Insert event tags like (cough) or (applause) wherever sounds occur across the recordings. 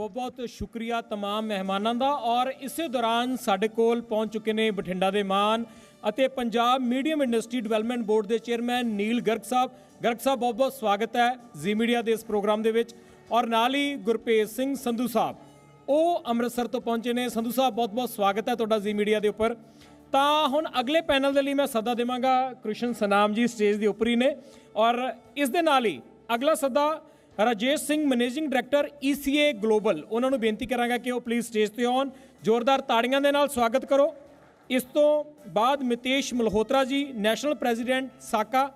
ਬਹੁਤ ਬਹੁਤ ਸ਼ੁਕਰੀਆ तमाम ਮਹਿਮਾਨਾਂ ਦਾ ਔਰ ਇਸੇ ਦੌਰਾਨ ਸਾਡੇ ਕੋਲ ਪਹੁੰਚ ਚੁੱਕੇ ਨੇ ਬਠਿੰਡਾ ਦੇ ਮਾਨ ਅਤੇ Punjab medium industry development board ਦੇ ਚੇਅਰਮੈਨ ਨੀਲ ਗਰਗ ਸਾਹਿਬ ਗਰਗ ਸਾਹਿਬ ਬਹੁਤ ਬਹੁਤ ਸਵਾਗਤ ਹੈ ਜ਼ੀ ਮੀਡੀਆ ਦੇ ਇਸ ਪ੍ਰੋਗਰਾਮ ਦੇ ਵਿੱਚ ਔਰ ਨਾਲ ਹੀ ਗੁਰਪ੍ਰੀਤ ਸਿੰਘ ਸੰਧੂ ਸਾਹਿਬ ਉਹ ਅੰਮ੍ਰਿਤਸਰ ਤੋਂ ਪਹੁੰਚੇ ਨੇ ਸੰਧੂ ਸਾਹਿਬ ਬਹੁਤ ਬਹੁਤ ਸਵਾਗਤ ਹੈ ਤੁਹਾਡਾ ਜ਼ੀ ਮੀਡੀਆ ਦੇ ਉੱਪਰ ਤਾਂ ਹੁਣ ਅਗਲੇ ਪੈਨਲ ਦੇ ਲਈ ਮੈਂ ਸੱਦਾ ਦੇਵਾਂਗਾ ਕ੍ਰਿਸ਼ਨ ਸਨਾਮ ਜੀ ਸਟੇਜ ਦੇ ਉੱਪਰ ਹੀ ਨੇ ਔਰ ਇਸ ਦੇ ਨਾਲ ਹੀ ਅਗਲਾ ਸੱਦਾ Rajesh Singh, managing director ECA global. ਉਹਨਾਂ ਨੂੰ ਬੇਨਤੀ ਕਰਾਂਗਾ ਕਿ ਉਹ ਪਲੀਜ਼ ਸਟੇਜ ਤੇ ਆਉਣ। ਜ਼ੋਰਦਾਰ ਤਾੜੀਆਂ ਦੇ ਨਾਲ ਸਵਾਗਤ ਕਰੋ। ਇਸ ਤੋਂ ਬਾਅਦ ਮਿਤੇਸ਼ ਮਲਹੋਤਰਾ ਜੀ ਨੈਸ਼ਨਲ ਪ੍ਰੈਜ਼ੀਡੈਂਟ ਸਾਕਾ।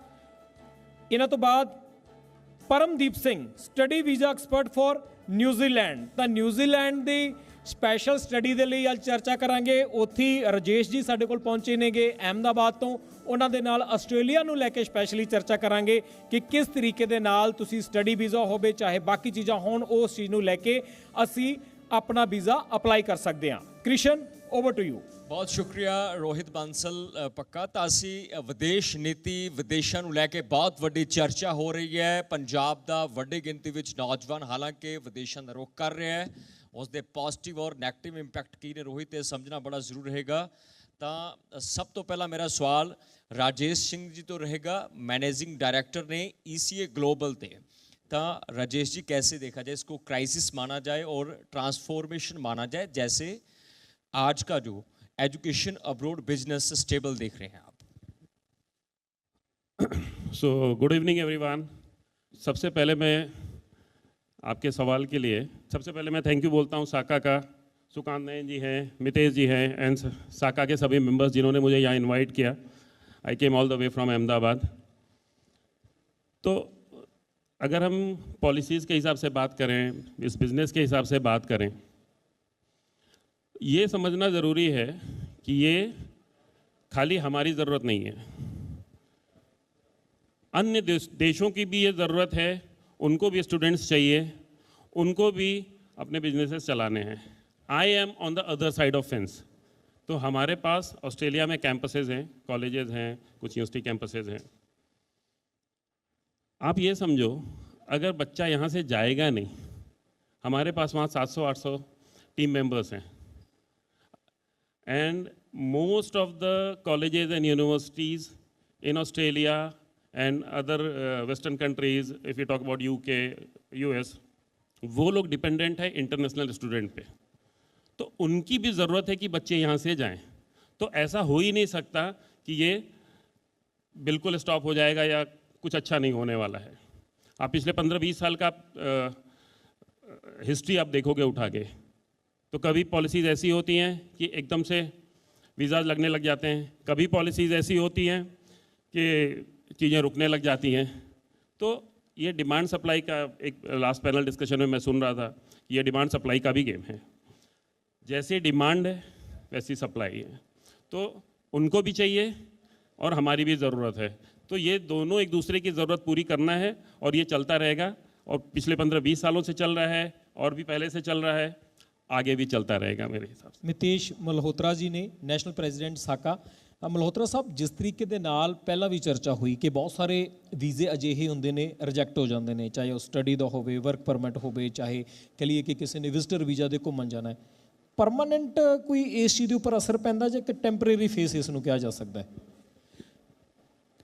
ਇਹਨਾਂ ਤੋਂ ਬਾਅਦ Paramdeep Singh study visa expert for New Zealand ਤਾਂ ਨਿਊਜ਼ੀਲੈਂਡ ਦੀ ਸਪੈਸ਼ਲ ਸਟੱਡੀ ਦੇ ਲਈ ਅੱਜ ਚਰਚਾ ਕਰਾਂਗੇ। ਉੱਥੇ ਹੀ ਰਾਜੇਸ਼ ਜੀ ਸਾਡੇ ਕੋਲ ਪਹੁੰਚੇ ਨੇਗੇ ਅਹਿਮਦਾਬਾਦ ਤੋਂ। ਉਹਨਾਂ ਦੇ ਨਾਲ ਆਸਟ੍ਰੇਲੀਆ ਨੂੰ ਲੈ ਕੇ ਸਪੈਸ਼ਲੀ ਚਰਚਾ ਕਰਾਂਗੇ ਕਿ ਕਿਸ ਤਰੀਕੇ ਦੇ ਨਾਲ ਤੁਸੀਂ ਸਟੱਡੀ ਵੀਜ਼ਾ ਹੋਵੇ, ਚਾਹੇ ਬਾਕੀ ਚੀਜ਼ਾਂ ਹੋਣ, ਉਸ ਚੀਜ਼ ਨੂੰ ਲੈ ਕੇ ਅਸੀਂ ਆਪਣਾ ਵੀਜ਼ਾ ਅਪਲਾਈ ਕਰ ਸਕਦੇ ਹਾਂ। ਕ੍ਰਿਸ਼ਨ ਓਵਰ ਟੂ ਯੂ ਬਹੁਤ ਸ਼ੁਕਰੀਆ ਰੋਹਿਤ ਬਾਂਸਲ ਪੱਕਾ। ਤਾਂ ਅਸੀਂ ਵਿਦੇਸ਼ ਨੀਤੀ, ਵਿਦੇਸ਼ਾਂ ਨੂੰ ਲੈ ਕੇ ਬਹੁਤ ਵੱਡੀ ਚਰਚਾ ਹੋ ਰਹੀ ਹੈ। ਪੰਜਾਬ ਦਾ ਵੱਡੀ ਗਿਣਤੀ ਵਿੱਚ ਨੌਜਵਾਨ ਹਾਲਾਂਕਿ ਵਿਦੇਸ਼ਾਂ ਦਾ ਰੁਖ ਕਰ ਰਿਹਾ ਹੈ। ਉਸ ਦੇ ਪੋਜ਼ਿਟਿਵ ਔਰ ਨੈਗੇਟਿਵ ਇੰਪੈਕਟ ਕੀ ਨੇ ਰੋਹਿਤ, ਇਹ ਸਮਝਣਾ ਬੜਾ ਜ਼ਰੂਰ ਰਹੇਗਾ। ਤਾਂ ਸਭ ਤੋਂ ਪਹਿਲਾਂ ਮੇਰਾ ਸਵਾਲ ਰਾਜੇਸ਼ ਸਿੰਘ ਜੀ ਤੋਂ ਰਹੇਗਾ ਮੈਨੇਜਿੰਗ ਡਾਇਰੈਕਟਰ ਨੇ ECA ਗਲੋਬਲ ਤੇ। ਤਾਂ ਰਾਜੇਸ਼ ਜੀ जी ਦੇਖਿਆ ਜਾਏ ਇਸ इसको ਕ੍ਰਾਈਸਿਸ माना ਜਾਏ ਔਰ ट्रांसफॉर्मेशन माना ਜਾਏ, ਜੈਸੇ आज का ਜੋ एजुकेशन अब्रोड बिज़नेस स्टेबल देख रहे हैं आप। सो गुड इवनिंग एवरीवन सबसे पहले मैं आपके सवाल के लिए, सबसे पहले मैं थैंक यू बोलता हूँ साका का। सुकांत नयन जी हैं, मितेश जी हैं एंड साका के सभी मेंबर्स जिन्होंने मुझे यहाँ इनवाइट किया। I came all the way from Ahmedabad तो अगर हम पॉलिसीज़ के हिसाब से बात करें, इस बिज़नेस के हिसाब से बात करें ये समझना ज़रूरी है कि ये खाली हमारी ज़रूरत नहीं है। अन्य देश, देशों की भी ये ज़रूरत है उनको भी स्टूडेंट्स चाहिए उनको भी अपने बिजनेसेस चलाने हैं। I am on the other side of fence तो हमारे पास ऑस्ट्रेलिया में कैंपसेस हैं कॉलेजेस हैं कुछ यूनिवर्सिटी कैंपसेस हैं। आप ये समझो अगर बच्चा यहाँ से जाएगा नहीं हमारे पास वहाँ 700-800 टीम मेंबर्स हैं। And most of the colleges and universities in Australia and other uh, Western countries, if you talk about UK, US, वो लोग डिपेंडेंट है इंटरनेशनल स्टूडेंट पे। तो उनकी भी ज़रूरत है कि बच्चे यहाँ से जाएँ। तो ऐसा हो ही नहीं सकता कि ये बिल्कुल स्टॉप हो जाएगा या कुछ अच्छा नहीं होने वाला है। आप पिछले पंद्रह बीस साल का हिस्ट्री आप देखोगे उठा के तो कभी पॉलिसीज़ ऐसी होती हैं कि एकदम से वीज़ाज लगने लग जाते हैं। कभी पॉलिसीज़ ऐसी होती हैं कि चीज़ें रुकने लग जाती हैं। तो ये डिमांड सप्लाई का एक लास्ट पैनल डिस्कशन में मैं सुन रहा था कि ये डिमांड सप्लाई का भी गेम है। जैसी डिमांड है, वैसी सप्लाई है। तो उनको भी चाहिए और हमारी भी ज़रूरत है। तो ये दोनों एक दूसरे की ज़रूरत पूरी करना है और ये चलता रहेगा और पिछले पंद्रह बीस सालों से चल रहा है और भी पहले से चल रहा है। आगे भी चलता रहेगा मेरे हिसाब से ਮਿਤੇਸ਼ ਮਲਹੋਤਰਾ ਜੀ ਨੇ ਨੈਸ਼ਨਲ ਪ੍ਰੈਜ਼ੀਡੈਂਟ ਸਾਕਾ ਅ, ਮਲਹੋਤਰਾ ਸਾਹਿਬ ਜਿਸ ਤਰੀਕੇ ਦੇ ਨਾਲ ਪਹਿਲਾਂ ਵੀ ਚਰਚਾ ਹੋਈ ਕਿ ਬਹੁਤ ਸਾਰੇ ਵੀਜ਼ੇ ਅਜਿਹੇ ਹੁੰਦੇ ਨੇ ਰਿਜੈਕਟ ਹੋ ਜਾਂਦੇ ਨੇ ਚਾਹੇ ਉਹ ਸਟੱਡੀ ਦਾ ਹੋਵੇ ਵਰਕ ਪਰਮਿਟ ਹੋਵੇ ਚਾਹੇ ਕਹ ਲਈਏ ਕਿ ਕਿਸੇ ਨੇ ਵਿਜ਼ਟਰ ਵੀਜ਼ਾ ਦੇ ਘੁੰਮਣ ਜਾਣਾ ਹੈ ਪਰਮਾਨੈਂਟ ਕੋਈ ਇਸ ਚੀਜ਼ ਦੇ ਉੱਪਰ ਅਸਰ ਪੈਂਦਾ ਜਾਂ ਕਿ ਟੈਂਪਰੇਰੀ ਫੇਸ ਇਸ ਨੂੰ ਕਿਹਾ ਜਾ ਸਕਦਾ ਹੈ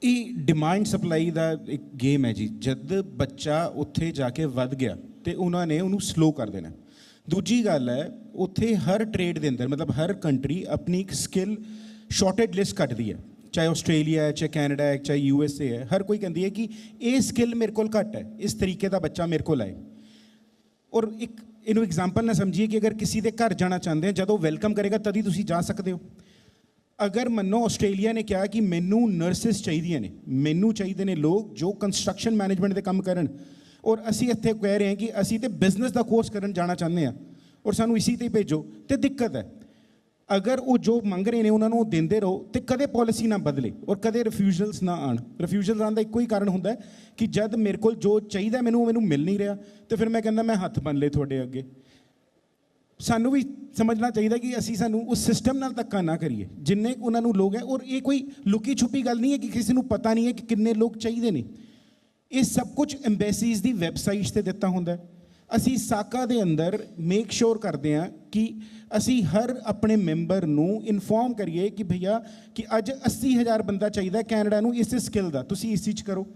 ਇਹ ਡਿਮਾਂਡ ਸਪਲਾਈ ਦਾ ਇੱਕ ਗੇਮ ਹੈ ਜੀ ਜਦ ਬੱਚਾ ਉੱਥੇ ਜਾ ਕੇ ਵੱਧ ਗਿਆ ਤੇ ਉਹਨਾਂ ਨੇ ਉਹਨੂੰ ਸਲੋ ਕਰ ਦੇਣਾ ਦੂਜੀ ਗੱਲ ਹੈ, ਉੱਥੇ ਹਰ ਟ੍ਰੇਡ ਦੇ ਅੰਦਰ, ਮਤਲਬ ਹਰ ਕੰਟਰੀ ਆਪਣੀ ਇੱਕ ਸਕਿੱਲ ਸ਼ਾਰਟੇਜ ਲਿਸਟ ਕੱਢਦੀ ਹੈ। ਚਾਹੇ ਆਸਟ੍ਰੇਲੀਆ ਹੈ, ਚਾਹੇ ਕੈਨੇਡਾ ਹੈ, ਚਾਹੇ ਯੂ ਐਸ ਏ ਹੈ, ਹਰ ਕੋਈ ਕਹਿੰਦੀ ਹੈ ਕਿ ਇਹ ਸਕਿੱਲ ਮੇਰੇ ਕੋਲ ਘੱਟ ਹੈ, ਇਸ ਤਰੀਕੇ ਦਾ ਬੱਚਾ ਮੇਰੇ ਕੋਲ ਆਏ ਔਰ ਇੱਕ, ਇਹਨੂੰ ਐਗਜ਼ਾਮਪਲ ਨਾ ਸਮਝੀਏ ਕਿ ਅਗਰ ਕਿਸੇ ਦੇ ਘਰ ਜਾਣਾ ਚਾਹੁੰਦੇ ਆ, ਜਦੋਂ ਵੈਲਕਮ ਕਰੇਗਾ, ਤਦ ਹੀ ਤੁਸੀਂ ਜਾ ਸਕਦੇ ਹੋ। ਅਗਰ ਮੰਨੋ ਆਸਟ੍ਰੇਲੀਆ ਨੇ ਕਿਹਾ ਕਿ ਮੈਨੂੰ ਨਰਸਿਸ ਚਾਹੀਦੀਆਂ ਨੇ, ਮੈਨੂੰ ਚਾਹੀਦੇ ਨੇ ਲੋਕ ਜੋ ਕੰਸਟਰਕਸ਼ਨ ਮੈਨੇਜਮੈਂਟ ਦੇ ਕੰਮ ਕਰਨ ਔਰ ਅਸੀਂ ਇੱਥੇ ਕਹਿ ਰਹੇ ਹਾਂ ਕਿ ਅਸੀਂ ਤੇ ਬਿਜ਼ਨਸ ਦਾ ਕੋਰਸ ਕਰਨ ਜਾਣਾ ਚਾਹੁੰਦੇ ਆ ਔਰ ਸਾਨੂੰ ਇਸੀ ਤੇ ਭੇਜੋ ਤੇ ਦਿੱਕਤ ਹੈ। ਅਗਰ ਉਹ ਜੋ ਮੰਗ ਰਹੇ ਨੇ, ਉਹਨਾਂ ਨੂੰ ਉਹ ਦਿੰਦੇ ਰਹੋ ਤੇ ਕਦੇ ਪਾਲਿਸੀ ਨਾ ਬਦਲੇ ਔਰ ਕਦੇ ਰਿਫਿਊਜ਼ਲਸ ਨਾ ਆਣ। ਰਿਫਿਊਜ਼ਲ ਆਉਣ ਦਾ ਇੱਕੋ ਹੀ ਕਾਰਨ ਹੁੰਦਾ ਕਿ ਜਦ ਮੇਰੇ ਕੋਲ ਜੋ ਚਾਹੀਦਾ ਮੈਨੂੰ ਉਹ ਮੈਨੂੰ ਮਿਲ ਨਹੀਂ ਰਿਹਾ ਤੇ ਫਿਰ ਮੈਂ ਕਹਿੰਦਾ ਮੈਂ ਹੱਥ ਬੰਨ ਲਏ ਤੁਹਾਡੇ ਅੱਗੇ। ਸਾਨੂੰ ਵੀ ਸਮਝਣਾ ਚਾਹੀਦਾ ਕਿ ਅਸੀਂ ਸਾਨੂੰ ਉਸ ਸਿਸਟਮ ਨਾਲ ਧੱਕਾ ਨਾ ਕਰੀਏ, ਜਿੰਨੇ ਉਹਨਾਂ ਨੂੰ ਲੋਕ ਹੈ ਔਰ ਇਹ ਕੋਈ ਲੁਕੀ ਛੁਪੀ ਗੱਲ ਨਹੀਂ ਹੈ ਕਿ ਕਿਸੇ ਨੂੰ ਪਤਾ ਨਹੀਂ ਹੈ ਕਿ ਕਿੰਨੇ ਲੋਕ ਚਾਹੀਦੇ ਨੇ। ਇਹ ਸਭ ਕੁਝ ਐਮਬੈਸੀਜ਼ ਦੀ ਵੈਬਸਾਈਟਸ ਤੇ ਦਿੱਤਾ ਹੁੰਦਾ ਅਸੀਂ ਸਾਕਾ ਦੇ ਅੰਦਰ ਮੇਕ ਸ਼ੋਰ ਕਰਦੇ ਹਾਂ ਕਿ ਅਸੀਂ ਹਰ ਆਪਣੇ ਮੈਂਬਰ ਨੂੰ ਇਨਫੋਰਮ ਕਰੀਏ ਕਿ ਭਈਆ, ਕਿ ਅੱਜ 80000 ਬੰਦਾ ਚਾਹੀਦਾ ਕੈਨੇਡਾ ਨੂੰ ਇਸ ਸਕਿੱਲ ਦਾ। ਤੁਸੀਂ ਇਸ ਚੀਜ਼ ਕਰੋ।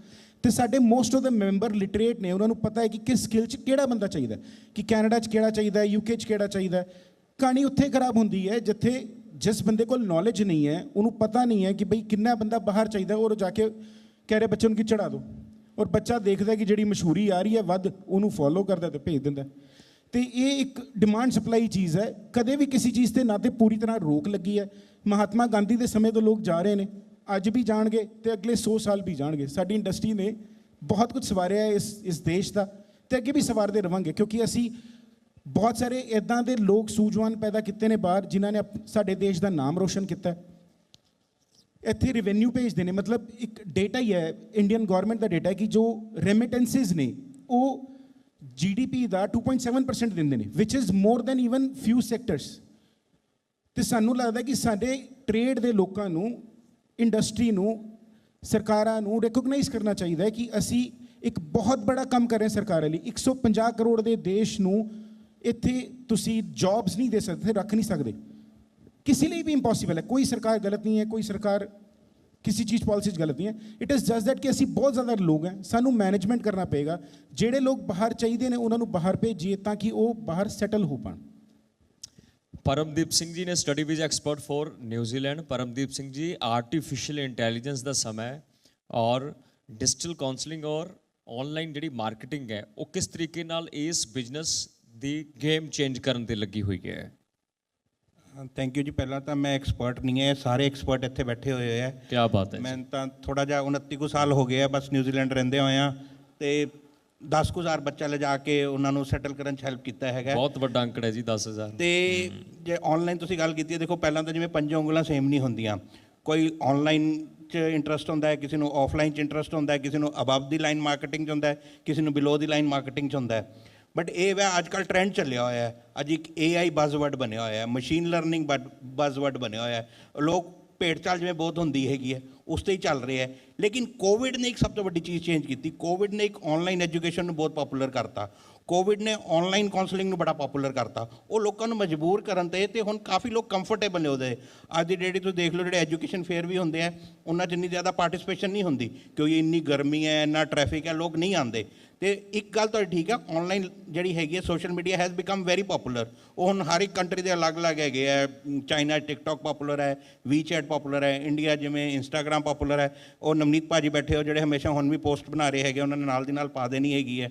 ਤੇ ਸਾਡੇ most of the member literate ਨੇ, ਉਹਨਾਂ ਨੂੰ ਪਤਾ ਹੈ ਕਿ ਕਿਸ ਸਕਿੱਲ 'ਚ ਕਿਹੜਾ ਬੰਦਾ ਚਾਹੀਦਾ ਕਿ ਕੈਨੇਡਾ 'ਚ ਕਿਹੜਾ ਚਾਹੀਦਾ ਹੈ ਯੂਕੇ 'ਚ ਕਿਹੜਾ ਚਾਹੀਦਾ ਕਹਾਣੀ ਉੱਥੇ ਖਰਾਬ ਹੁੰਦੀ ਹੈ, ਜਿੱਥੇ ਜਿਸ ਬੰਦੇ ਕੋਲ ਨੌਲੇਜ ਨਹੀਂ ਹੈ, ਉਹਨੂੰ ਪਤਾ ਨਹੀਂ ਹੈ ਕਿ ਭਈ ਕਿੰਨਾ ਬੰਦਾ ਬਾਹਰ ਚਾਹੀਦਾ ਔਰ ਜਾ ਕੇ ਕਹਿ ਰਹੇ, ਬੱਚੇ ਨੂੰ ਕਿ ਚੜਾ ਦਿਓ। ਔਰ ਬੱਚਾ ਦੇਖਦਾ ਕਿ ਜਿਹੜੀ ਮਸ਼ਹੂਰੀ ਆ ਰਹੀ ਹੈ, ਵੱਧ ਉਹਨੂੰ ਫੋਲੋ ਕਰਦਾ ਤੇ ਭੇਜ ਦਿੰਦਾ ਤੇ ਇਹ ਇੱਕ ਡਿਮਾਂਡ ਸਪਲਾਈ ਚੀਜ਼ ਹੈ। ਕਦੇ ਵੀ ਕਿਸੇ ਚੀਜ਼ ਤੇ ਨਾ ਤੇ ਪੂਰੀ ਤਰ੍ਹਾਂ ਰੋਕ ਲੱਗੀ ਹੈ। ਮਹਾਤਮਾ ਗਾਂਧੀ ਦੇ ਸਮੇਂ ਤੋਂ ਲੋਕ ਜਾ ਰਹੇ ਨੇ। ਅੱਜ ਵੀ ਜਾਣਗੇ ਤੇ ਅਗਲੇ 100 ਸਾਲ ਵੀ ਜਾਣਗੇ। ਸਾਡੀ ਇੰਡਸਟਰੀ ਨੇ ਬਹੁਤ ਕੁਝ ਸਵਾਰਿਆ ਹੈ ਇਸ ਇਸ ਦੇਸ਼ ਦਾ। ਤੇ ਅੱਗੇ ਵੀ ਸਵਾਰਦੇ ਰਵਾਂਗੇ, ਕਿਉਂਕਿ ਅਸੀਂ ਬਹੁਤ ਸਾਰੇ ਇਦਾਂ ਦੇ ਲੋਕ ਸੂਝਵਾਨ ਪੈਦਾ ਕੀਤੇ ਨੇ ਬਾਹਰ, ਜਿਨ੍ਹਾਂ ਨੇ ਆਪ- ਸਾਡੇ ਦੇਸ਼ ਦਾ ਨਾਮ ਰੋਸ਼ਨ ਕੀਤਾ ਹੈ। ਇੱਥੇ ਰੈਵਨਿਊ ਭੇਜਦੇ ਨੇ, ਮਤਲਬ ਇੱਕ ਡੇਟਾ ਹੀ ਹੈ ਇੰਡੀਅਨ ਗਵਰਨਮੈਂਟ ਦਾ ਡੇਟਾ ਹੈ ਕਿ ਜੋ ਰੈਮਿਟੈਂਸਸ ਨੇ, ਉਹ ਜੀਡੀਪੀ ਦਾ 2.7% ਦਿੰਦੇ ਨੇ ਵਿਚ is more than even few sectors ਤੇ ਸਾਨੂੰ ਲੱਗਦਾ ਕਿ ਸਾਡੇ ਟ੍ਰੇਡ ਦੇ ਲੋਕਾਂ ਨੂੰ ਇੰਡਸਟਰੀ ਨੂੰ, ਸਰਕਾਰਾਂ ਨੂੰ ਰੈਕੋਗਨਾਈਜ਼ ਕਰਨਾ ਚਾਹੀਦਾ ਹੈ ਕਿ ਅਸੀਂ ਇੱਕ ਬਹੁਤ ਬੜਾ ਕੰਮ ਕਰ ਰਹੇ ਹਾਂ ਸਰਕਾਰ ਲਈ। 150 ਕਰੋੜ ਦੇ ਦੇਸ਼ ਨੂੰ ਇੱਥੇ ਤੁਸੀਂ ਜੌਬਸ ਨਹੀਂ ਦੇ ਸਕਦੇ ਰੱਖ ਨਹੀਂ ਸਕਦੇ। ਕਿਸੇ ਲਈ ਵੀ ਇੰਪੋਸੀਬਲ ਹੈ ਕੋਈ ਸਰਕਾਰ ਗਲਤ ਨਹੀਂ ਹੈ ਕੋਈ ਸਰਕਾਰ ਕਿਸੇ ਚੀਜ਼ ਪਾਲਿਸੀ 'ਚ ਗਲਤ ਨਹੀਂ ਹੈ ਇਟ ਇਜ਼ ਜਸਟ ਦੈਟ ਕਿ ਅਸੀਂ ਬਹੁਤ ਜ਼ਿਆਦਾ ਲੋਕ ਹੈ ਸਾਨੂੰ ਮੈਨੇਜਮੈਂਟ ਕਰਨਾ ਪਏਗਾ ਜਿਹੜੇ ਲੋਕ ਬਾਹਰ ਚਾਹੀਦੇ ਨੇ ਉਹਨਾਂ ਨੂੰ ਬਾਹਰ ਭੇਜੀਏ ਤਾਂ ਕਿ ਉਹ ਬਾਹਰ ਸੈਟਲ ਹੋ ਪਾਣ ਪਰਮਦੀਪ ਸਿੰਘ ਜੀ ਨੇ study visa expert for New Zealand Paramdeep Singh ji artificial intelligence ਦਾ ਸਮਾਂ ਹੈ ਔਰ ਡਿਜੀਟਲ ਕਾਉਂਸਲਿੰਗ ਔਰ ਆਨਲਾਈਨ ਜਿਹੜੀ ਮਾਰਕੀਟਿੰਗ ਹੈ ਉਹ ਕਿਸ ਤਰੀਕੇ ਨਾਲ ਇਸ ਬਿਜ਼ਨਸ ਦੀ ਗੇਮ ਚੇਂਜ ਕਰਨ ਤੇ ਲੱਗੀ ਹੋਈ ਹੈ ਥੈਂਕ ਯੂ ਜੀ ਪਹਿਲਾਂ ਤਾਂ ਮੈਂ ਐਕਸਪਰਟ ਨਹੀਂ ਹੈ ਸਾਰੇ ਐਕਸਪਰਟ ਇੱਥੇ ਬੈਠੇ ਹੋਏ ਹੈ ਕੀ ਬਾਤ ਹੈ ਮੈਂ ਤਾਂ ਥੋੜਾ ਜਿਹਾ 29 ਕੁ ਸਾਲ ਹੋ ਗਏ ਆ ਬਸ ਨਿਊਜ਼ੀਲੈਂਡ ਰਹਿੰਦੇ ਹੋਏ ਆ ਤੇ 10 ਕੁ ਹਜ਼ਾਰ ਬੱਚਾ ਲਿਜਾ ਕੇ ਉਹਨਾਂ ਨੂੰ ਸੈਟਲ ਕਰਨ 'ਚ ਹੈਲਪ ਕੀਤਾ ਹੈਗਾ। ਬਹੁਤ ਵੱਡਾ ਅੰਕੜ ਹੈ ਜੀ 10000 ਤੇ ਜੇ ਆਨਲਾਈਨ ਤੁਸੀਂ ਗੱਲ ਕੀਤੀ ਹੈ ਦੇਖੋ ਪਹਿਲਾਂ ਤਾਂ ਜਿਵੇਂ ਪੰਜ ਉਂਗਲਾਂ ਸੇਮ ਨਹੀਂ ਹੁੰਦੀਆਂ। ਕੋਈ ਆਨਲਾਈਨ 'ਚ ਇੰਟਰਸਟ ਹੁੰਦਾ ਹੈ ਕਿਸੇ ਨੂੰ ਆਫਲਾਈਨ 'ਚ ਇੰਟਰਸਟ ਹੁੰਦਾ ਹੈ ਕਿਸੇ ਨੂੰ ਅਬਵ ਦੀ ਲਾਈਨ ਮਾਰਕੀਟਿੰਗ 'ਚ ਹੁੰਦਾ ਹੈ ਕਿਸੇ ਨੂੰ ਬਿਲੋ ਦੀ ਲਾਈਨ ਮਾਰਕੀਟਿੰਗ 'ਚ ਹੁੰਦਾ ਹੈ। ਬਟ ਇਹ ਵਾ ਅੱਜ ਕੱਲ ਟ੍ਰੈਂਡ ਚੱਲਿਆ ਹੋਇਆ ਹੈ ਅੱਜ ਇੱਕ AI ਬਜ਼ਵਰਡ ਬਣਿਆ ਹੋਇਆ ਹੈ ਮਸ਼ੀਨ ਲਰਨਿੰਗ ਬਜ਼ਵਰਡ ਬਣਿਆ ਹੋਇਆ ਹੈ ਲੋਕ ਭੇਡ ਚਾਲ ਜਿਵੇਂ ਬਹੁਤ ਹੁੰਦੀ ਹੈਗੀ ਹੈ ਉਸ ਤੇ ਹੀ ਚੱਲ ਰਿਹਾ ਹੈ ਲੇਕਿਨ ਕੋਵਿਡ ਨੇ ਇੱਕ ਸਭ ਤੋਂ ਵੱਡੀ ਚੀਜ਼ ਚੇਂਜ ਕੀਤੀ ਕੋਵਿਡ ਨੇ ਇੱਕ ਆਨਲਾਈਨ ਐਜੂਕੇਸ਼ਨ ਨੂੰ ਬਹੁਤ ਪਪੂਲਰ ਕਰਤਾ ਕੋਵਿਡ ਨੇ ਆਨਲਾਈਨ ਕਾਉਂਸਲਿੰਗ ਨੂੰ ਬੜਾ ਪਪੂਲਰ ਕਰਤਾ। ਉਹ ਲੋਕਾਂ ਨੂੰ ਮਜਬੂਰ ਕਰਨ ਤੇ ਤੇ ਹੁਣ ਕਾਫੀ ਲੋਕ ਕੰਫਰਟੇਬਲ ਨੇ ਉਹਦੇ। ਅੱਜ ਦੀ ਡੇਟ ਤੁਸੀਂ ਦੇਖ ਲਓ ਜਿਹੜੇ ਐਜੂਕੇਸ਼ਨ ਫੇਅਰ ਵੀ ਹੁੰਦੇ ਆ, ਉਹਨਾਂ 'ਚ ਇੰਨੀ ਜ਼ਿਆਦਾ ਪਾਰਟਿਸਿਪੇਸ਼ਨ ਨਹੀਂ ਹੁੰਦੀ ਕਿਉਂਕਿ ਇੰਨੀ ਗਰਮੀ ਹੈ, ਇੰਨਾ ਟ੍ਰੈਫਿਕ ਹੈ, ਲੋਕ ਨਹੀਂ ਆਉਂਦੇ। ਤੇ ਇੱਕ ਗੱਲ ਤਾਂ ਠੀਕ ਆ ਆਨਲਾਈਨ ਜਿਹੜੀ ਹੈਗੀ ਹੈ social media has become very popular ਉਹ ਹੁਣ ਹਰ ਇੱਕ ਕੰਟਰੀ ਦੇ ਅਲੱਗ-ਅਲੱਗ ਹੈਗੇ ਹੈ ਚਾਈਨਾ ਟਿਕਟੌਕ ਪਪੂਲਰ ਹੈ ਵੀਚੈਟ ਪਪੂਲਰ ਹੈ ਇੰਡੀਆ ਜਿਵੇਂ ਇੰਸਟਾਗ੍ਰam ਪਪੂਲਰ ਹੈ। ਉਹ ਨਵਨੀਤ ਭਾਜੀ ਬੈਠੇ ਹੋ ਜਿਹੜੇ ਹਮੇਸ਼ਾ ਹੁਣ ਵੀ ਪੋਸਟ ਬਣਾ ਰਹੇ ਹੈਗੇ, ਉਹਨਾਂ ਨੇ ਨਾਲ ਦੀ ਨਾਲ ਪਾ ਦੇਣੀ ਹੈਗੀ ਹੈ।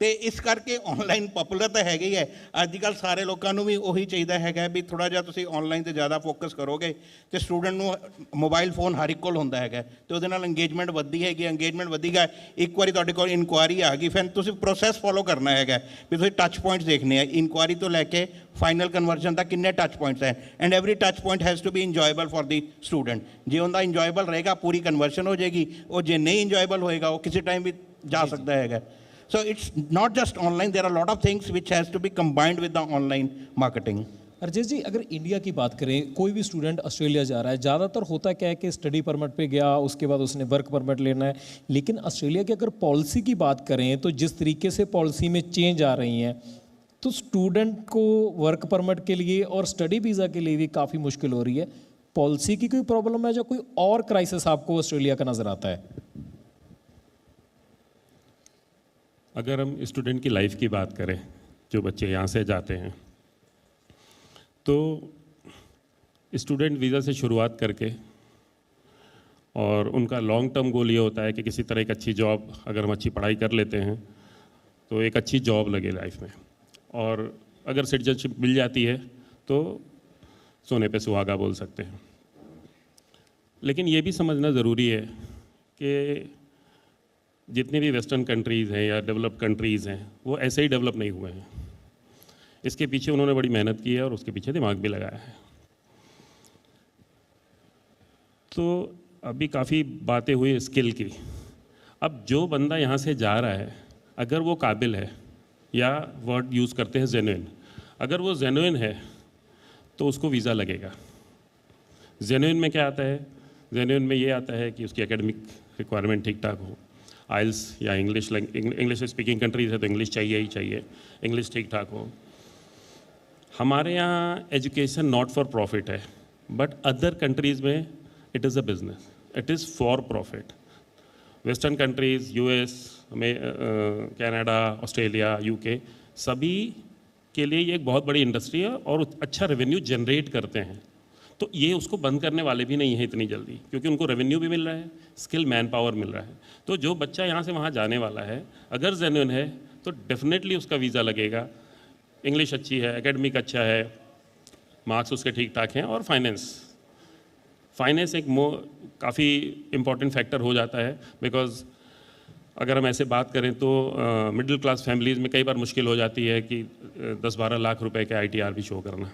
ਤੇ ਇਸ ਕਰਕੇ ਆਨਲਾਈਨ ਪਪੂਲਰ ਤਾਂ ਹੈਗਾ ਹੀ ਹੈ। ਅੱਜ ਕੱਲ ਸਾਰੇ ਲੋਕਾਂ ਨੂੰ ਵੀ ਉਹੀ ਚਾਹੀਦਾ ਹੈਗਾ ਵੀ ਥੋੜਾ ਜਿਹਾ ਤੁਸੀਂ ਆਨਲਾਈਨ ਤੇ ਜ਼ਿਆਦਾ ਫੋਕਸ ਕਰੋਗੇ ਤੇ ਸਟੂਡੈਂਟ ਨੂੰ ਮੋਬਾਈਲ ਫੋਨ ਹਰ ਇੱਕ ਕੋਲ ਹੁੰਦਾ ਹੈਗਾ। ਤੇ ਉਹਦੇ ਨਾਲ ਇੰਗੇਜਮੈਂਟ ਵੱਧਦੀ ਹੈਗੀ ਇੰਗੇਜਮੈਂਟ ਵਧੇਗਾ। ਇੱਕ ਵਾਰੀ ਤੁਹਾਡੇ ਕੋਲ ਇਨਕੁਆਰੀ ਆ ਗਈ ਫਿਰ ਤੁਸੀਂ ਪ੍ਰੋਸੈਸ ਫੋਲੋ ਕਰਨਾ ਹੈਗਾ ਵੀ ਤੁਸੀਂ ਟੱਚ ਪੁਆਇੰਟਸ ਦੇਖਣੇ ਆ। ਇਨਕੁਆਰੀ ਤੋਂ ਲੈ ਕੇ ਫਾਈਨਲ ਕਨਵਰਜਨ ਤੱਕ ਕਿੰਨੇ ਟੱਚ ਪੁਆਇੰਟਸ ਹੈ। And every touch point has to be enjoyable for the student ਜੇ ਉਹਦਾ ਇੰਜੋਏਬਲ ਰਹੇਗਾ ਪੂਰੀ ਕਨਵਰਸ਼ਨ ਹੋ ਜਾਏਗੀ। ਉਹ ਜੇ ਨਹੀਂ ਇੰਜੋਏਬਲ ਹੋਏਗਾ ਉਹ ਕਿਸੇ ਟਾਈਮ ਵੀ ਜਾ। ਸਕਦਾ ਹੈਗਾ। So it's not just online. There are a lot of things which has to be combined with the online marketing. Rajesh ji, अगर इंडिया की बात करें, कोई भी स्टूडेंट ऑस्ट्रेलिया जा रहा है, ज़्यादातर होता क्या है कि स्टडी परमिट पे गया, उसके बाद उसने वर्क परमिट लेना है लेकिन ऑस्ट्रेलिया की अगर पॉलिसी की बात करें तो जिस तरीके से पॉलिसी में चेंज आ रही हैं तो स्टूडेंट को वर्क परमिट के लिए और स्टडी वीज़ा के लिए भी काफ़ी मुश्किल हो रही है पॉलिसी की कोई प्रॉब्लम है या कोई और क्राइसिस आपको ऑस्ट्रेलिया का नज़र आता है अगर हम स्टूडेंट की लाइफ की बात करें, जो बच्चे यहाँ से जाते हैं तो स्टूडेंट वीज़ा से शुरुआत करके और उनका लॉन्ग टर्म गोल ये होता है कि किसी तरह एक अच्छी जॉब अगर हम अच्छी पढ़ाई कर लेते हैं तो एक अच्छी जॉब लगे लाइफ में। और अगर सिटीजनशिप मिल जाती है तो सोने पे सुहागा बोल सकते हैं। लेकिन ये भी समझना ज़रूरी है कि जितनी भी वेस्टर्न कंट्रीज़ हैं या डेवलप कंट्रीज़ हैं, वो ऐसे ही डेवलप नहीं हुए हैं। इसके पीछे उन्होंने बड़ी मेहनत की है और उसके पीछे दिमाग भी लगाया है। तो अभी काफ़ी बातें हुई स्किल की। अब जो बंदा यहाँ से जा रहा है, अगर वो काबिल है, या वर्ड यूज़ करते हैं जेनुइन अगर वो जेनुइन है तो उसको वीज़ा लगेगा। जेनुइन में क्या आता है? जेनुइन में ये आता है कि उसकी एकेडमिक रिक्वायरमेंट ठीक ठाक हो। आइल्स या इंग्लिश इंग्लिश स्पीकिंग कंट्रीज़ है तो इंग्लिश चाहिए ही चाहिए। इंग्लिश ठीक ठाक हो। हमारे यहाँ एजुकेशन नॉट फॉर प्रॉफिट है बट अदर कंट्रीज़ में it is a business it is for profit western countries US में कनाडा ऑस्ट्रेलिया यूके सभी के लिए ये एक बहुत बड़ी इंडस्ट्री है और अच्छा रेवेन्यू जनरेट करते हैं। तो ये उसको बंद करने वाले भी नहीं हैं इतनी जल्दी, क्योंकि उनको रेवेन्यू भी मिल रहा है स्किल मैन पावर मिल रहा है। तो जो बच्चा यहाँ से वहाँ जाने वाला है, अगर जेन्युइन है तो डेफिनेटली उसका वीज़ा लगेगा। इंग्लिश अच्छी है एकेडमिक अच्छा है मार्क्स उसके ठीक ठाक हैं और फाइनेंस फाइनेंस एक मो, काफ़ी इंपॉर्टेंट फैक्टर हो जाता है बिकॉज़ अगर हम ऐसे बात करें तो मिडिल क्लास फैमिलीज़ में कई बार मुश्किल हो जाती है कि दस बारह लाख रुपए के आईटीआर भी शो करना।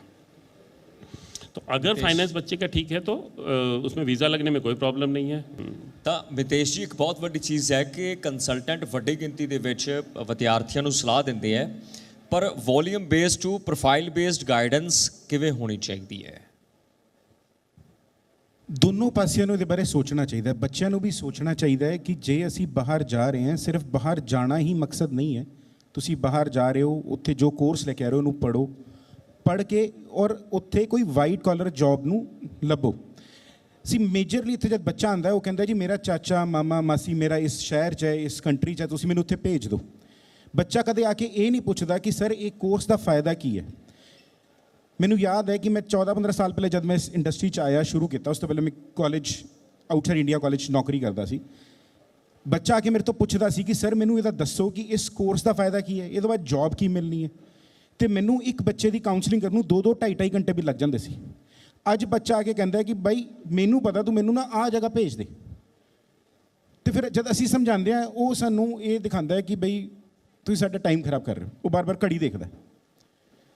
तो अगर फाइनेंस बच्चे का ठीक है तो अ, उसमें वीज़ा लगने में कोई प्रॉब्लम नहीं है ਤਾਂ ਮਿਤੇਸ਼ ਜੀ ਇੱਕ ਬਹੁਤ ਵੱਡੀ ਚੀਜ਼ ਹੈ ਕਿ ਕੰਸਲਟੈਂਟ ਵੱਡੀ ਗਿਣਤੀ ਦੇ ਵਿੱਚ ਵਿਦਿਆਰਥੀਆਂ ਨੂੰ ਸਲਾਹ ਦਿੰਦੇ ਹੈ ਪਰ volume based to profile based guidance ਕਿਵੇਂ ਹੋਣੀ ਚਾਹੀਦੀ ਹੈ ਦੋਨੋਂ ਪਾਸਿਆਂ ਨੂੰ ਇਹਦੇ ਬਾਰੇ ਸੋਚਣਾ ਚਾਹੀਦਾ ਹੈ ਬੱਚਿਆਂ ਨੂੰ ਵੀ ਸੋਚਣਾ ਚਾਹੀਦਾ ਹੈ ਕਿ ਜੇ ਅਸੀਂ ਬਾਹਰ ਜਾ ਰਹੇ ਹਾਂ ਸਿਰਫ ਬਾਹਰ ਜਾਣਾ ਹੀ ਮਕਸਦ ਨਹੀਂ ਹੈ ਤੁਸੀਂ ਬਾਹਰ ਜਾ ਰਹੇ ਹੋ ਉੱਥੇ ਜੋ ਕੋਰਸ ਲੈ ਕੇ ਆ ਰਹੇ ਹੋ ਉਹਨੂੰ ਪੜੋ ਪੜ੍ਹ ਕੇ ਔਰ ਉੱਥੇ ਕੋਈ ਵਾਈਟ ਕਾਲਰ ਜੌਬ ਨੂੰ ਲੱਭੋ। ਸੀ ਮੇਜਰਲੀ ਇੱਥੇ ਜਦ ਬੱਚਾ ਆਂਦਾ ਉਹ ਕਹਿੰਦਾ ਜੀ, ਮੇਰਾ ਚਾਚਾ, ਮਾਮਾ, ਮਾਸੀ ਮੇਰਾ ਇਸ ਸ਼ਹਿਰ 'ਚ ਹੈ, ਇਸ ਕੰਟਰੀ 'ਚ ਹੈ, ਤੁਸੀਂ ਮੈਨੂੰ ਉੱਥੇ ਭੇਜ ਦਿਓ। ਬੱਚਾ ਕਦੇ ਆ ਕੇ ਇਹ ਨਹੀਂ ਪੁੱਛਦਾ ਕਿ, ਸਰ, ਇਹ ਕੋਰਸ ਦਾ ਫਾਇਦਾ ਕੀ ਹੈ? ਮੈਨੂੰ ਯਾਦ ਹੈ ਕਿ ਮੈਂ 14-15 ਸਾਲ ਪਹਿਲੇ ਜਦ ਮੈਂ ਇਸ ਇੰਡਸਟਰੀ 'ਚ ਆਇਆ ਸ਼ੁਰੂ ਕੀਤਾ, ਉਸ ਤੋਂ ਪਹਿਲੇ ਮੈਂ ਕਾਲਜ ਆਊਟਸਾਈਡ ਇੰਡੀਆ ਕਾਲਜ 'ਚ ਨੌਕਰੀ ਕਰਦਾ ਸੀ। ਬੱਚਾ ਆ ਕੇ ਮੇਰੇ ਤੋਂ ਪੁੱਛਦਾ ਸੀ ਕਿ, ਸਰ, ਮੈਨੂੰ ਇਹਦਾ ਦੱਸੋ ਕਿ ਇਸ ਕੋਰਸ ਦਾ ਫਾਇਦਾ ਕੀ ਹੈ? ਇਹਦੇ ਬਾਅਦ ਜੌਬ ਕੀ ਮਿਲਣੀ ਹੈ? ਤੇ ਮੈਨੂੰ ਇੱਕ ਬੱਚੇ ਦੀ ਕਾਉਂਸਲਿੰਗ ਕਰਨ ਨੂੰ 2-2 2.5 ਘੰਟੇ ਵੀ ਲੱਗ ਜਾਂਦੇ ਸੀ। ਅੱਜ ਬੱਚਾ ਆ ਕੇ ਕਹਿੰਦਾ ਕਿ ਬਾਈ, ਮੈਨੂੰ ਪਤਾ, ਤੂੰ ਮੈਨੂੰ ਨਾ ਆ ਜਗ੍ਹਾ ਭੇਜ ਦੇ। ਤੇ ਫਿਰ ਜਦ ਅਸੀਂ ਸਮਝਾਉਂਦੇ ਆ ਉਹ ਸਾਨੂੰ ਇਹ ਦਿਖਾਉਂਦਾ ਹੈ ਕਿ ਬਈ, ਤੁਸੀਂ ਸਾਡਾ ਟਾਈਮ ਖਰਾਬ ਕਰ ਰਹੇ ਹੋ। ਉਹ ਬਾਰ-ਬਾਰ ਘੜੀ ਦੇਖਦਾ ਹੈ।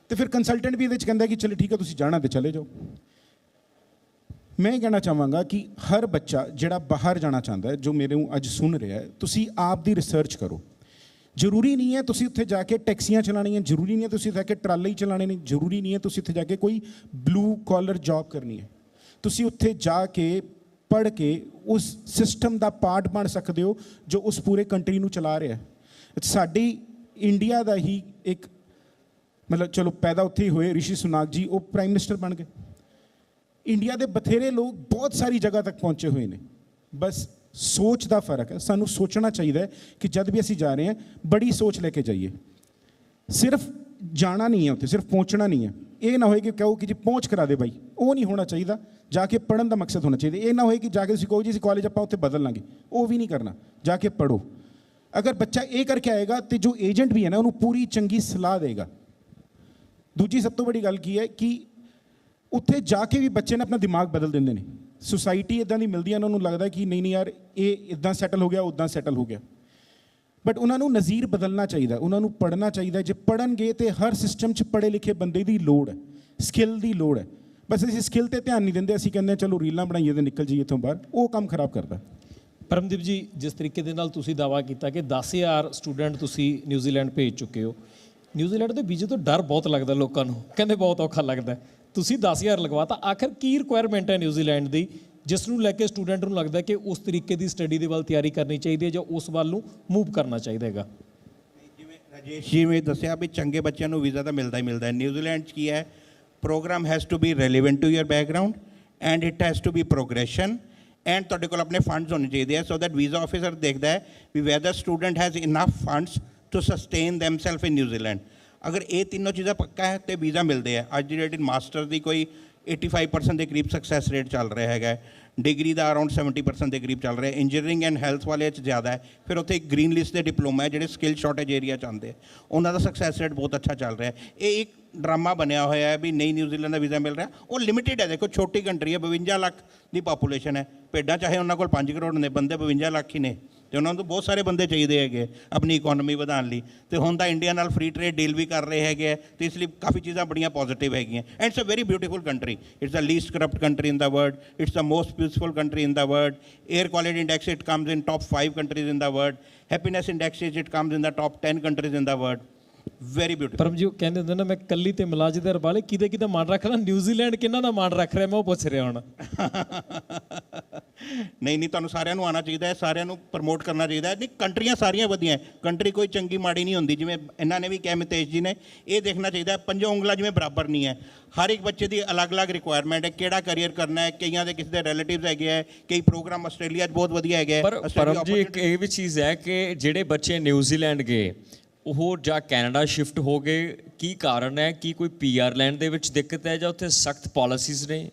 ਤੇ ਫਿਰ ਕੰਸਲਟੈਂਟ ਵੀ ਇਹਦੇ ਚ ਕਹਿੰਦਾ ਕਿ ਚਲੋ ਠੀਕ ਹੈ, ਤੁਸੀਂ ਜਾਣਾ ਤੇ ਚਲੇ ਜਾਓ। ਮੈਂ ਇਹ ਕਹਿਣਾ ਚਾਹਾਂਗਾ ਕਿ ਹਰ ਬੱਚਾ ਜਿਹੜਾ ਬਾਹਰ ਜਾਣਾ ਚਾਹੁੰਦਾ ਹੈ, ਜੋ ਮੇਰੇ ਨੂੰ ਅੱਜ ਸੁਣ ਰਿਹਾ ਹੈ, ਤੁਸੀਂ ਆਪ ਦੀ ਰਿਸਰਚ ਕਰੋ। ਜ਼ਰੂਰੀ ਨਹੀਂ ਹੈ ਤੁਸੀਂ ਉੱਥੇ ਜਾ ਕੇ ਟੈਕਸੀਆਂ ਚਲਾਉਣੀਆਂ, ਜ਼ਰੂਰੀ ਨਹੀਂ ਹੈ ਤੁਸੀਂ ਜਾ ਕੇ ਟਰਾਲੇ ਹੀ ਚਲਾਣੇ ਨੇ, ਜ਼ਰੂਰੀ ਨਹੀਂ ਹੈ ਤੁਸੀਂ ਉੱਥੇ ਜਾ ਕੇ ਕੋਈ ਬਲੂ ਕਾਲਰ ਜੌਬ ਕਰਨੀ ਹੈ। ਤੁਸੀਂ ਉੱਥੇ ਜਾ ਕੇ ਪੜ੍ਹ ਕੇ ਉਸ ਸਿਸਟਮ ਦਾ ਪਾਰਟ ਬਣ ਸਕਦੇ ਹੋ ਜੋ ਉਸ ਪੂਰੇ ਕੰਟਰੀ ਨੂੰ ਚਲਾ ਰਿਹਾ ਹੈ। ਸਾਡੀ ਇੰਡੀਆ ਦਾ ਹੀ ਇੱਕ ਮਤਲਬ ਚਲੋ ਪੈਦਾ ਉੱਥੇ ਹੀ ਹੋਏ, ਰਿਸ਼ੀ ਸੁਨਾਕ ਜੀ, ਉਹ ਪ੍ਰਾਈਮ ਮਿਨਿਸਟਰ ਬਣ ਗਏ। ਇੰਡੀਆ ਦੇ ਬਥੇਰੇ ਲੋਕ ਬਹੁਤ ਸਾਰੀ ਜਗ੍ਹਾ ਤੱਕ ਪਹੁੰਚੇ ਹੋਏ ਨੇ। ਬਸ ਸੋਚ ਦਾ ਫ਼ਰਕ ਹੈ। ਸਾਨੂੰ ਸੋਚਣਾ ਚਾਹੀਦਾ ਹੈ ਕਿ ਜਦ ਵੀ ਅਸੀਂ ਜਾ ਰਹੇ ਹਾਂ, ਬੜੀ ਸੋਚ ਲੈ ਕੇ ਜਾਈਏ। ਸਿਰਫ ਜਾਣਾ ਨਹੀਂ ਹੈ ਉੱਥੇ, ਸਿਰਫ ਪਹੁੰਚਣਾ ਨਹੀਂ ਹੈ। ਇਹ ਨਾ ਹੋਏ ਕਿ ਕਹੋ ਕਿ ਜੀ ਪਹੁੰਚ ਕਰਾ ਦੇ ਬਾਈ। ਉਹ ਨਹੀਂ ਹੋਣਾ ਚਾਹੀਦਾ। ਜਾ ਕੇ ਪੜਨ ਦਾ ਮਕਸਦ ਹੋਣਾ ਚਾਹੀਦਾ। ਇਹ ਨਾ ਹੋਏ ਕਿ ਜਾ ਕੇ ਤੁਸੀਂ ਕਹੋ ਜੀ, ਅਸੀਂ ਕਾਲਜ ਆਪਾਂ ਉੱਥੇ ਬਦਲ ਲਾਂਗੇ। ਉਹ ਵੀ ਨਹੀਂ ਕਰਨਾ। ਜਾ ਕੇ ਪੜੋ ਅਗਰ ਬੱਚਾ ਇਹ ਕਰਕੇ ਆਏਗਾ ਤੇ ਜੋ ਏਜੰਟ ਵੀ ਹੈ ਨਾ, ਉਹਨੂੰ ਪੂਰੀ ਚੰਗੀ ਸਲਾਹ ਦੇਗਾ। ਦੂਜੀ ਸਭ ਤੋਂ ਵੱਡੀ ਗੱਲ ਕੀ ਹੈ ਕਿ ਉੱਥੇ ਜਾ ਕੇ ਵੀ ਬੱਚੇ ਨੇ ਆਪਣਾ ਦਿਮਾਗ ਬਦਲ ਦਿੰਦੇ ਨੇ। ਸੁਸਾਇਟੀ ਇਦਾਂ ਦੀ ਮਿਲਦੀ ਹੈ ਉਹਨਾਂ ਨੂੰ ਲੱਗਦਾ ਕਿ ਨਹੀਂ ਨਹੀਂ ਯਾਰ, ਇਹ ਇਦਾਂ ਸੈਟਲ ਹੋ ਗਿਆ ਉਦਾਂ ਸੈਟਲ ਹੋ ਗਿਆ। ਬਟ ਉਹਨਾਂ ਨੂੰ ਨਜ਼ੀਰ ਬਦਲਣਾ ਚਾਹੀਦਾ, ਉਹਨਾਂ ਨੂੰ ਪੜ੍ਹਨਾ ਚਾਹੀਦਾ। ਜੇ ਪੜਨਗੇ ਤੇ ਹਰ ਸਿਸਟਮ 'ਚ ਪੜ੍ਹੇ ਲਿਖੇ ਬੰਦੇ ਦੀ ਲੋੜ ਹੈ ਸਕਿੱਲ ਦੀ ਲੋੜ ਹੈ। ਬਸ ਅਸੀਂ ਸਕਿੱਲ ਤੇ ਧਿਆਨ ਨਹੀਂ ਦਿੰਦੇ, ਅਸੀਂ ਕਹਿੰਦੇ ਚਲੋ ਰੀਲਾਂ ਬਣਾਈਏ ਤੇ ਨਿਕਲ ਜਾਈਏ ਇੱਥੋਂ ਬਾਹਰ, ਉਹ ਕੰਮ ਖਰਾਬ ਕਰਦਾ। ਪਰਮਦੀਪ ਜੀ, ਜਿਸ ਤਰੀਕੇ ਦੇ ਨਾਲ ਤੁਸੀਂ ਦਾਵਾ ਕੀਤਾ ਕਿ 10000 ਸਟੂਡੈਂਟ ਤੁਸੀਂ ਨਿਊਜ਼ੀਲੈਂਡ ਭੇਜ ਚੁੱਕੇ ਹੋ, ਨਿਊਜ਼ੀਲੈਂਡ ਦੇ ਵੀਜ਼ੇ ਤੋਂ ਡਰ ਬਹੁਤ ਲੱਗਦਾ ਲੋਕਾਂ ਨੂੰ, ਕਹਿੰਦੇ ਬਹੁਤ ਔਖਾ ਲੱਗਦਾ। ਤੁਸੀਂ 10000 ਲਗਵਾਤਾ। ਆਖਰ ਕੀ ਰਿਕੁਆਇਰਮੈਂਟ ਹੈ ਨਿਊਜ਼ੀਲੈਂਡ ਦੀ? ਜਿਸ ਨੂੰ ਲੈ ਕੇ ਸਟੂਡੈਂਟ ਨੂੰ ਲੱਗਦਾ ਕਿ ਉਸ ਤਰੀਕੇ ਦੀ ਸਟੱਡੀ ਦੇ ਵੱਲ ਤਿਆਰੀ ਕਰਨੀ ਚਾਹੀਦੀ ਹੈ ਜਾਂ ਉਸ ਵੱਲ ਨੂੰ ਮੂਵ ਕਰਨਾ ਚਾਹੀਦਾ ਹੈਗਾ? ਜਿਵੇਂ ਰਾਜੇਸ਼ ਜੀ ਨੇ ਦੱਸਿਆ ਵੀ ਚੰਗੇ ਬੱਚਿਆਂ ਨੂੰ ਵੀਜ਼ਾ ਤਾਂ ਮਿਲਦਾ ਹੀ ਮਿਲਦਾ ਹੈ। ਨਿਊਜ਼ੀਲੈਂਡ 'ਚ ਕੀ ਹੈ? Program has to be relevant to your background and it has to be progression and ਤੁਹਾਡੇ ਕੋਲ ਆਪਣੇ ਫੰਡਸ ਹੋਣੇ ਚਾਹੀਦੇ ਆ ਸੋ ਦੈਟ ਵੀਜ਼ਾ ਆਫੀਸਰ ਦੇਖਦਾ ਹੈ ਵੀ whether student has enough funds to sustain themself in New Zealand ਅਗਰ ਇਹ ਤਿੰਨੋਂ ਚੀਜ਼ਾਂ ਪੱਕਾ ਹੈ ਤੇ ਵੀਜ਼ਾ ਮਿਲਦੇ ਆ। ਅੱਜ ਦੀ ਡੇਟ ਮਾਸਟਰ ਦੀ ਕੋਈ 85% ਦੇ ਕਰੀਬ ਸਕਸੈਸ ਰੇਟ ਚੱਲ ਰਿਹਾ ਹੈਗਾ ਡਿਗਰੀ ਦਾ ਅਰਾਊਂਡ 70% ਦੇ ਕਰੀਬ ਚੱਲ ਰਿਹਾ ਇੰਜੀਨੀਅਰਿੰਗ ਐਂਡ ਹੈਲਥ ਵਾਲੇ 'ਚ ਜ਼ਿਆਦਾ ਹੈ। ਫਿਰ ਉੱਥੇ ਇੱਕ ਗ੍ਰੀਨ ਲਿਸਟ ਦੇ ਡਿਪਲੋਮਾ ਹੈ, ਜਿਹੜੇ ਸਕਿੱਲ ਸ਼ਾਰਟੇਜ ਏਰੀਆ 'ਚ ਆਉਂਦੇ ਉਹਨਾਂ ਦਾ ਸਕਸੈਸ ਰੇਟ ਬਹੁਤ ਅੱਛਾ ਚੱਲ ਰਿਹਾ ਹੈ। ਇਹ ਇੱਕ ਡਰਾਮਾ ਬਣਿਆ ਹੋਇਆ ਹੈ ਵੀ ਨਹੀਂ ਨਿਊਜ਼ੀਲੈਂਡ ਦਾ ਵੀਜ਼ਾ ਮਿਲ ਰਿਹਾ। ਉਹ ਲਿਮਿਟਿਡ ਹੈ। ਦੇਖੋ, ਛੋਟੀ ਕੰਟਰੀ ਹੈ। 52 ਲੱਖ ਦੀ ਪਾਪੂਲੇਸ਼ਨ ਹੈ। ਭੇਡਾਂ ਚਾਹੇ ਉਹਨਾਂ ਕੋਲ 5 ਕਰੋੜ ਨੇ, ਬੰਦੇ 52 ਲੱਖ ਹੀ ਨੇ। ਤੇ ਉਹਨਾਂ ਨੂੰ ਬਹੁਤ ਸਾਰੇ ਬੰਦੇ ਚਾਹੀਦੇ ਹੈਗੇ ਆਪਣੀ ਇਕਨੋਮੀ ਵਧਾਉਣ ਲਈ। ਤੇ ਹੁਣ ਤਾਂ ਇੰਡੀਆ ਨਾਲ ਫ੍ਰੀ ਟ੍ਰੇਡ ਡੀਲ ਵੀ ਕਰ ਰਹੇ ਹੈਗੇ ਤੇ ਇਸ ਲਈ ਕਾਫੀ ਚੀਜ਼ਾਂ ਬੜੀਆਂ ਪੋਜ਼ਿਟਿਵ ਹੈਗੀਆਂ। And it's a very beautiful country it's the least corrupt country in the world it's the most peaceful country in the world air quality index it comes in top 5 countries in the world happiness index it comes in the top 10 countries in the world very beautiful Param ji ਉਹ ਕਹਿੰਦੇ ਹੁੰਦੇ ਨਾ ਮੈਂ ਕੱਲੀ ਤੇ ਮਲਾਜਦਾਰ ਵਾਲੇ ਕਿਤੇ ਕਿਤੇ ਮਾਨ ਰੱਖ ਲਾਂ ਨਿਊਜ਼ੀਲੈਂਡ ਕਿਹਨਾਂ ਦਾ ਮਾਨ ਰੱਖ ਰਿਹਾ? ਮੈਂ ਉਹ ਪੁੱਛ ਰਿਹਾ ਹੁਣ। (laughs) ਨਹੀਂ ਨਹੀਂ ਤੁਹਾਨੂੰ ਸਾਰਿਆਂ ਨੂੰ ਆਉਣਾ ਚਾਹੀਦਾ ਹੈ ਸਾਰਿਆਂ ਨੂੰ ਪ੍ਰਮੋਟ ਕਰਨਾ ਚਾਹੀਦਾ ਹੈ। ਨਹੀਂ ਕੰਟਰੀਆਂ ਸਾਰੀਆਂ ਵਧੀਆ ਹੈ। ਕੰਟਰੀ ਕੋਈ ਚੰਗੀ ਮਾੜੀ ਨਹੀਂ ਹੁੰਦੀ ਜਿਵੇਂ ਇਹਨਾਂ ਨੇ ਵੀ ਕਿਹਾ ਮਿਤੇਸ਼ ਜੀ ਨੇ ਇਹ ਦੇਖਣਾ ਚਾਹੀਦਾ ਹੈ ਪੰਜੋ ਉਂਗਲਾਂ ਜਿਵੇਂ ਬਰਾਬਰ ਨਹੀਂ ਹੈ। ਹਰ ਇੱਕ ਬੱਚੇ ਦੀ ਅਲੱਗ-ਅਲੱਗ ਰਿਕੁਆਇਰਮੈਂਟ ਹੈ ਕਿਹੜਾ ਕੈਰੀਅਰ ਕਰਨਾ ਹੈ ਕਈਆਂ ਦੇ ਕਿਸੇ ਦੇ ਰਿਲੇਟਿਵਸ ਹੈਗੇ ਹੈ ਕਈ ਪ੍ਰੋਗਰਾਮ ਆਸਟ੍ਰੇਲੀਆ 'ਚ ਬਹੁਤ ਵਧੀਆ ਹੈਗੇ ਹੈ ਪਰ ਪਰਮ ਜੀ ਇੱਕ ਇਹ ਵੀ ਚੀਜ਼ ਹੈ ਕਿ ਜਿਹੜੇ ਬੱਚੇ ਨਿਊਜ਼ੀਲੈਂਡ ਗਏ ਉਹ ਜਾਂ ਕੈਨੇਡਾ ਸ਼ਿਫਟ ਹੋ ਗਏ ਕੀ ਕਾਰਨ ਹੈ ਕੀ ਕੋਈ ਪੀਆਰ ਲੈਣ ਦੇ ਵਿੱਚ ਦਿੱਕਤ ਹੈ ਜਾਂ ਉੱਥੇ ਸਖਤ ਪਾਲਿਸੀਜ਼ ਨੇ?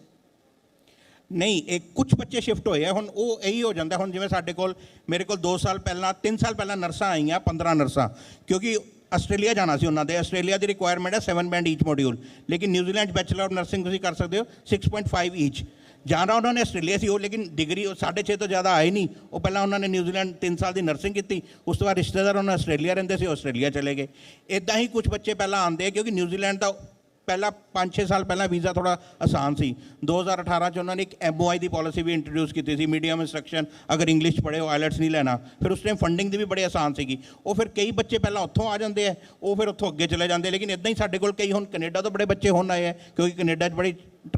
ਨਹੀਂ, ਇਹ ਕੁਝ ਬੱਚੇ ਸ਼ਿਫਟ ਹੋਏ ਆ, ਹੁਣ ਉਹ ਇਹੀ ਹੋ ਜਾਂਦਾ, ਹੁਣ ਜਿਵੇਂ ਸਾਡੇ ਕੋਲ, ਮੇਰੇ ਕੋਲ 2 ਸਾਲ ਪਹਿਲਾਂ 3 ਸਾਲ ਪਹਿਲਾਂ ਨਰਸਾਂ ਆਈਆਂ 15 ਨਰਸਾਂ, ਕਿਉਂਕਿ ਆਸਟ੍ਰੇਲੀਆ ਜਾਣਾ ਸੀ ਉਹਨਾਂ ਦੇ, ਆਸਟ੍ਰੇਲੀਆ ਦੀ ਰਿਕੁਆਇਰਮੈਂਟ ਹੈ 7 ਬੈਂਡ ਈਚ ਮੋਡਿਊਲ ਲੇਕਿਨ ਨਿਊਜ਼ੀਲੈਂਡ 'ਚ ਬੈਚਲਰ ਆਫ ਨਰਸਿੰਗ ਤੁਸੀਂ ਕਰ ਸਕਦੇ ਹੋ 6.5 ਈਚ ਜਾਣਾ ਉਹਨਾਂ ਨੇ ਆਸਟ੍ਰੇਲੀਆ ਸੀ, ਉਹ ਲੇਕਿਨ ਡਿਗਰੀ ਉਹ 6.5 ਤੋਂ ਜ਼ਿਆਦਾ ਆਏ ਨਹੀਂ, ਉਹ ਪਹਿਲਾਂ ਉਹਨਾਂ ਨੇ ਨਿਊਜ਼ੀਲੈਂਡ 3 ਸਾਲ ਦੀ ਨਰਸਿੰਗ ਕੀਤੀ, ਉਸ ਤੋਂ ਬਾਅਦ ਰਿਸ਼ਤੇਦਾਰ ਉਹਨਾਂ ਆਸਟ੍ਰੇਲੀਆ ਰਹਿੰਦੇ ਸੀ ਆਸਟ੍ਰੇਲੀਆ ਚਲੇ ਗਏ ਇਦਾਂ ਹੀ ਕੁਝ ਬੱਚੇ ਪਹਿਲਾਂ ਆਉਂਦੇ ਆ, ਕਿਉਂਕਿ ਨਿਊਜ਼ੀਲੈਂਡ ਦਾ ਪਹਿਲਾਂ 5-6 ਸਾਲ ਪਹਿਲਾਂ ਵੀਜ਼ਾ ਥੋੜਾ ਆਸਾਨ ਸੀ। 2018 ਚ ਉਹਨਾਂ ਨੇ ਇੱਕ ਐਮਓਆਈ ਦੀ ਪਾਲਿਸੀ ਵੀ ਇੰਟਰੋਡਿਊਸ ਕੀਤੀ ਸੀ ਮੀਡੀਅਮ ਇੰਸਟਰਕਸ਼ਨ ਅਗਰ ਇੰਗਲਿਸ਼ ਪੜ੍ਹੇ ਹੋ ਆਇਲਟਸ ਨਹੀਂ ਲੈਣਾ। ਫਿਰ ਉਸ ਟਾਈਮ ਫੰਡਿੰਗ ਦੀ ਵੀ ਬੜੀ ਆਸਾਨ ਸੀਗੀ। ਉਹ ਫਿਰ ਕਈ ਬੱਚੇ ਪਹਿਲਾਂ ਉੱਥੋਂ ਆ ਜਾਂਦੇ ਆ, ਉਹ ਫਿਰ ਉੱਥੋਂ ਅੱਗੇ ਚਲੇ ਜਾਂਦੇ ਲੇਕਿਨ ਇਦਾਂ ਹੀ ਸਾਡੇ ਕੋਲ ਕਈ ਹੁਣ ਕੈਨੇਡਾ ਤੋਂ ਬੜੇ ਬੱਚੇ ਹੁਣ ਆਏ ਆ, ਕਿਉਂਕਿ ਕੈਨੇਡਾ 'ਚ ਬੜੀ